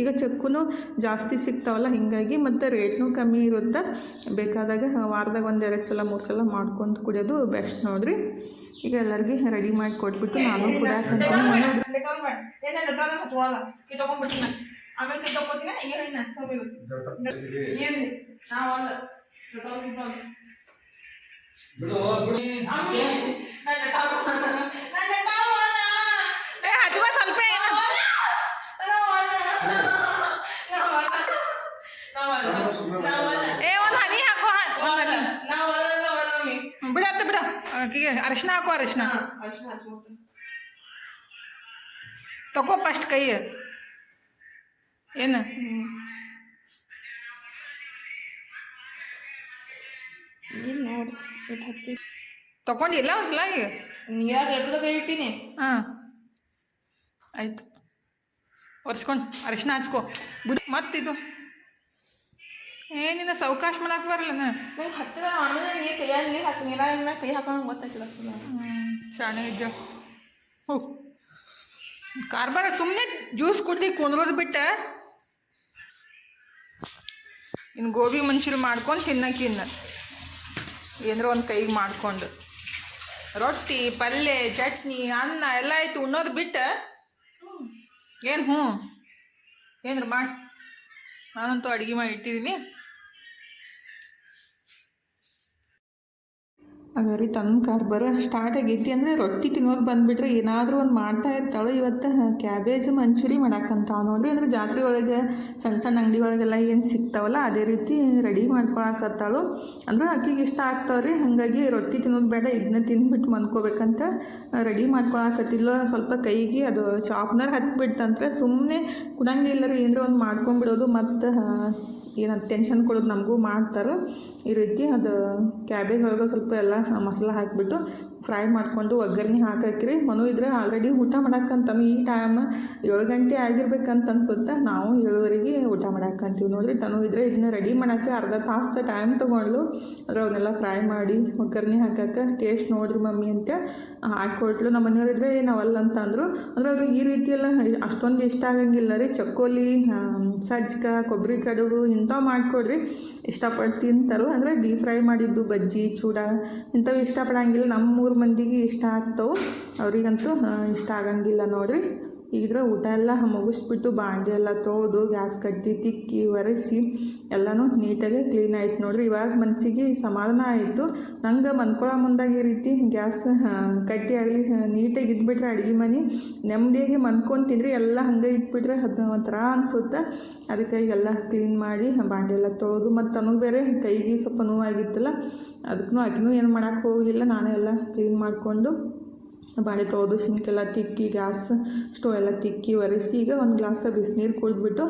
ಈಗ ಚಕ್ಕುನು ಜಾಸ್ತಿ ಸಿಗ್ತಾವಲ್ಲ ಹಿಂಗಾಗಿ ಮತ್ತು ರೇಟ್ನೂ ಕಮ್ಮಿ ಇರುತ್ತೆ? ಬೇಕಾದಾಗ ವಾರದಾಗ ಒಂದು ಎರಡು ಸಲ ಮೂರು ಸಲ ಮಾಡ್ಕೊಂಡು ಕುಡಿಯೋದು ಬೆಸ್ಟ್ ನೋಡ್ರಿ. ಈಗ ಎಲ್ಲರಿಗೂ ರೆಡಿ ಮಾಡಿ ಕೊಟ್ಬಿಟ್ಟು ನಾನು ಕೂಡ ಆಮೇಲೆ ಕಿತ್ತೊಕ್ಕೋತೀನಿ ಏನು ಇನ್ನ ಸೋಮಿರು ಏನು ನಾವಲ್ಲ ಹಚ್ಚುವ ಸ್ವಲ್ಪ ಏನು ಏ ಒಂದು ಹನಿ ಹಾಕೋ ಒಂದು ಹನಿ ಬಿಡತ್ತ ಬಿಡ ಆಕಿಗೆ ಅರಿಶಿನ ಹಾಕೋ ಅರಿಶಿನ ತಗೋ ಫಸ್ಟ್ ಕೈ ಏನು ತಗೊಂಡಿಲ್ಲ ಒಂದ್ಸಲ ಈಗ. ನೀರಾಗ ಕೈ ಇಟ್ಟಿನಿ? ಹಾಂ. ಆಯ್ತು. ಒರೆಸ್ಕೊಂಡು ಅರಿಶಿನ ಹಚ್ಕೋ. ಬಿಡು ಮತ್ತಿದು? ಏನಿಲ್ಲ ಸಾವಕಾಶ ಮಾಡಕ್ಕೆ ಬರಲ್ಲ ಹತ್ತಿರ ಆಮೇಲೆ ನೀರು ಕೈಯಲ್ಲಿ ನೀರು ಹಾಕಿ ನೀರಾಗ ಕೈ ಹಾಕೊಂಡು ಗೊತ್ತಾಗ್ತಿಲ್ಲ ಹ್ಞೂ ಶಾಣೆ ಹೋ. ಕಾರ್ಬಾರ ಸುಮ್ಮನೆ ಜ್ಯೂಸ್ ಕುಡ್ದು ಕುಂದ್ರೋದು ಬಿಟ್ಟ. ಇನ್ನು ಗೋಬಿ ಮಂಚೂರಿ ಮಾಡ್ಕೊಂಡು ತಿನ್ನಕ್ಕೆ ಇನ್ನು. ಏನರ ಒಂದು ಕೈಗೆ ಮಾಡಿಕೊಂಡು. ರೊಟ್ಟಿ ಪಲ್ಯ ಚಟ್ನಿ, ಅನ್ನ ಎಲ್ಲ ಆಯ್ತು, ಉಣ್ಣೋದು ಬಿಟ್ಟು? ಏನು ಹ್ಞೂ ಏನ್ರ ಮಾಡಿ. ನಾನಂತೂ ಅಡುಗೆ ಮಾಡಿ ಇಟ್ಟಿದ್ದೀನಿ ಅದ ರೀ ತನ್ನ ಕಾರ್ಬಾರ ಸ್ಟಾರ್ಟ್ ಆಗೈತಿ ಅಂದರೆ ರೊಟ್ಟಿ ತಿನ್ನೋದು ಬಂದುಬಿಟ್ರೆ ಏನಾದರೂ ಒಂದು ಮಾಡ್ತಾ ಇರ್ತಾಳೆ. ಇವತ್ತು ಕ್ಯಾಬೇಜ್ ಮಂಚೂರಿ ಮಾಡಾಕಂತಾವ ನೋಡ್ರಿ ಅಂದ್ರೆ ಜಾತ್ರೆ ಒಳಗೆ ಸಣ್ಣ ಸಣ್ಣ ಅಂಗಡಿ ಒಳಗೆಲ್ಲ ಏನು ಸಿಗ್ತಾವಲ್ಲ, ಅದೇ ರೀತಿ ರೆಡಿ ಮಾಡ್ಕೊಳಕತ್ತಾಳು. ಅಂದ್ರೆ ಆಕಿಗೆ ಇಷ್ಟ ಆಗ್ತಾವ್ರಿ. ಹಾಗಾಗಿ ರೊಟ್ಟಿ ತಿನ್ನೋದು ಬೇಡ ಇದನ್ನ ತಿಂದ್ಬಿಟ್ಟು ಮನ್ಕೋಬೇಕಂತ ರೆಡಿ ಮಾಡ್ಕೊಳಕತ್ತಿಲ್ಲ ಸ್ವಲ್ಪ ಕೈಗೆ ಅದು ಚಾಪ್ನರ್ ಹತ್ಬಿಟ್ಟಂದ್ರೆ ಸುಮ್ಮನೆ ಕುಡಂಗಿಲ್ಲ ರೀ ಏನರ ಒಂದು ಮಾಡ್ಕೊಂಡ್ಬಿಡೋದು ಮತ್ತು ಏನಂತ ಟೆನ್ಷನ್ ಕೊಡೋದು ನಮಗೂ ಮಾಡ್ತಾರೆ. ಈ ರೀತಿ ಅದು ಕ್ಯಾಬೇಜ್ ಒಳಗೆ ಸ್ವಲ್ಪ ಎಲ್ಲ ಮಸಾಲ ಹಾಕಿಬಿಟ್ಟು ಫ್ರೈ ಮಾಡಿಕೊಂಡು ಒಗ್ಗರಣೆ ಹಾಕಾಕ್ರಿ. ಮನು ಇದ್ರೆ ಆಲ್ರೆಡಿ ಊಟ ಮಾಡಕ್ಕಂತಾನು ಈ ಟೈಮ್ ಏಳು ಗಂಟೆ ಆಗಿರ್ಬೇಕಂತ ಅನ್ಸುತ್ತೆ ನಾವು ಏಳುವರೆಗೆ ಊಟ ಮಾಡಕ್ಕಂತೀವಿ ನೋಡ್ರಿ. ತನು ಇದ್ರೆ ಇದನ್ನ ರೆಡಿ ಮಾಡೋಕ್ಕೆ ಅರ್ಧ ತಾಸು ಟೈಮ್ ತೊಗೊಂಡ್ಲು. ಅದ್ರ ಅವನ್ನೆಲ್ಲ ಫ್ರೈ ಮಾಡಿ ಒಗ್ಗರಣೆ ಹಾಕಕ್ಕೆ ಟೇಸ್ಟ್ ನೋಡ್ರಿ ಮಮ್ಮಿ ಅಂತ ಹಾಕಿಕೊಟ್ಲು ನಮ್ಮ ಮನೆಯವರಿದ್ರೆ ಅಂತ ಅಂದರು ಅಂದ್ರೆ ಅವ್ರಿಗೆ ಈ ರೀತಿ ಎಲ್ಲ ಅಷ್ಟೊಂದು ಇಷ್ಟ ಆಗಂಗಿಲ್ಲ ರೀ. ಚಕ್ಕೋಲಿ ಸಜ್ಕ ಕೊಬ್ಬರಿ ಕಡುಬು ಇಂಥವು ಮಾಡಿಕೊಡ್ರಿ. ಇಷ್ಟಪಟ್ಟು ತಿಂತಾರು ಅಂದರೆ ಡೀಪ್ ಫ್ರೈ ಮಾಡಿದ್ದು ಬಜ್ಜಿ, ಚೂಡ ಇಂಥವು ಇಷ್ಟಪಡಂಗಿಲ್ಲ. ನಮ್ಮ ಮೂರು ಮಂದಿಗೆ ಇಷ್ಟ ಆಗ್ತವೆ. ಅವರಿಗಂತೂ ಇಷ್ಟ ಆಗಂಗಿಲ್ಲ ನೋಡ್ರಿ. ಇದ್ರ ಊಟ ಎಲ್ಲ ಮುಗಿಸ್ಬಿಟ್ಟು ಬಾಂಡೆ ಎಲ್ಲ ತೊಳೆದು ಗ್ಯಾಸ್ ಕಟ್ಟಿ ತಿಕ್ಕಿ ಒರೆಸಿ ಎಲ್ಲನೂ ನೀಟಾಗಿ ಕ್ಲೀನ್ ಆಯ್ತು ನೋಡ್ರಿ. ಇವಾಗ ಮನಸ್ಸಿಗೆ ಸಮಾಧಾನ ಆಯಿತು. ನಂಗೆ ಮನ್ಕೊಳ್ಳೋ ಮುಂದಾಗ ಈ ರೀತಿ ಗ್ಯಾಸ್ ಕಟ್ಟಿ ಆಗಲಿ ನೀಟಾಗಿ ಇದ್ಬಿಟ್ರೆ ಅಡುಗೆ ಮನೆ ನೆಮ್ಮದಿಯಾಗಿ ಮನ್ಕೊಂಡು ತಿಂದರೆ ಎಲ್ಲ ಹಂಗೆ ಇಟ್ಬಿಟ್ರೆ ಅದು ಒಂಥರ ಅನಿಸುತ್ತೆ. ಅದಕ್ಕೆ ಎಲ್ಲ ಕ್ಲೀನ್ ಮಾಡಿ ಬಾಂಡೆ ಎಲ್ಲ ತೊಳೆದು ಮತ್ತು ನನಗೆ ಬೇರೆ ಕೈಗೆ ಸ್ವಲ್ಪ ನೋವಾಗಿತ್ತಲ್ಲ ಅದಕ್ಕೂ ಆಕಿನೂ ಏನು ಮಾಡೋಕ್ಕೆ ಹೋಗಲಿಲ್ಲ. ನಾನೇ ಎಲ್ಲ ಕ್ಲೀನ್ ಮಾಡಿಕೊಂಡು ಬಾಂಡೆ ತೊಳೆದು, ಸಿಂಕೆಲ್ಲ ತಿಕ್ಕಿ, ಗ್ಯಾಸ್ ಸ್ಟೋವ್ ಎಲ್ಲ ತಿಕ್ಕಿ ಒರೆಸಿ ಈಗ ಒಂದು ಗ್ಲಾಸ್ ಬಿಸಿನೀರು ಕುಡಿದ್ಬಿಟ್ಟು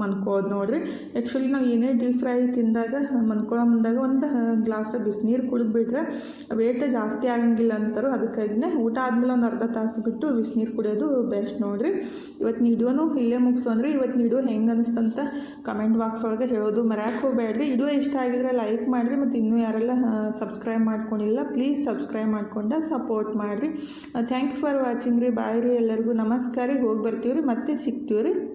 ಮನ್ಕೋದು ನೋಡಿರಿ. ಆ್ಯಕ್ಚುಲಿ ನಾವು ಏನೇ ಡೀಪ್ ಫ್ರೈ ತಿಂದಾಗ ಮನ್ಕೊಳ್ಳೋ ಮುಂದಾಗ ಒಂದು ಗ್ಲಾಸ್ ಬಿಸಿನೀರು ಕುಡಿದ್ಬಿಟ್ರೆ ವೇಟ್ ಜಾಸ್ತಿ ಆಗಂಗಿಲ್ಲ ಅಂತಾರೋ ಅದಕ್ಕಾಗಿನೇ ಊಟ ಆದಮೇಲೆ ಒಂದು ಅರ್ಧ ತಾಸು ಬಿಟ್ಟು ಬಿಸಿನೀರು ಕುಡಿಯೋದು ಬೆಸ್ಟ್ ನೋಡಿರಿ. ಇವತ್ತು ನೀಡುವನು ಇಲ್ಲೇ ಮುಗಿಸು ಅಂದರೆ ಇವತ್ತು ನೀಡು ಹೆಂಗೆ ಅನಿಸ್ತಂತ ಕಮೆಂಟ್ ಬಾಕ್ಸ್ ಒಳಗೆ ಹೇಳೋದು ಮರ್ಯಾಕೆ ಹೋಗಬೇಡ್ರಿ ಇಡುವ ಇಷ್ಟ ಆಗಿದ್ರೆ ಲೈಕ್ ಮಾಡಿರಿ ಮತ್ತು ಇನ್ನೂ ಯಾರೆಲ್ಲ ಸಬ್ಸ್ಕ್ರೈಬ್ ಮಾಡ್ಕೊಂಡಿಲ್ಲ ಪ್ಲೀಸ್ ಸಬ್ಸ್ಕ್ರೈಬ್ ಮಾಡಿಕೊಂಡ ಸಪೋರ್ಟ್ ಮಾಡಿರಿ. ಥ್ಯಾಂಕ್ ಯು ಫಾರ್ ವಾಚಿಂಗ್ ರೀ. ಬಾಯ್ ರೀ ಎಲ್ಲರಿಗೂ. ನಮಸ್ಕಾರ ಹೋಗಿ ಬರ್ತೀವಿ ರೀ. ಮತ್ತೆ ಸಿಗ್ತೀವಿ ರೀ.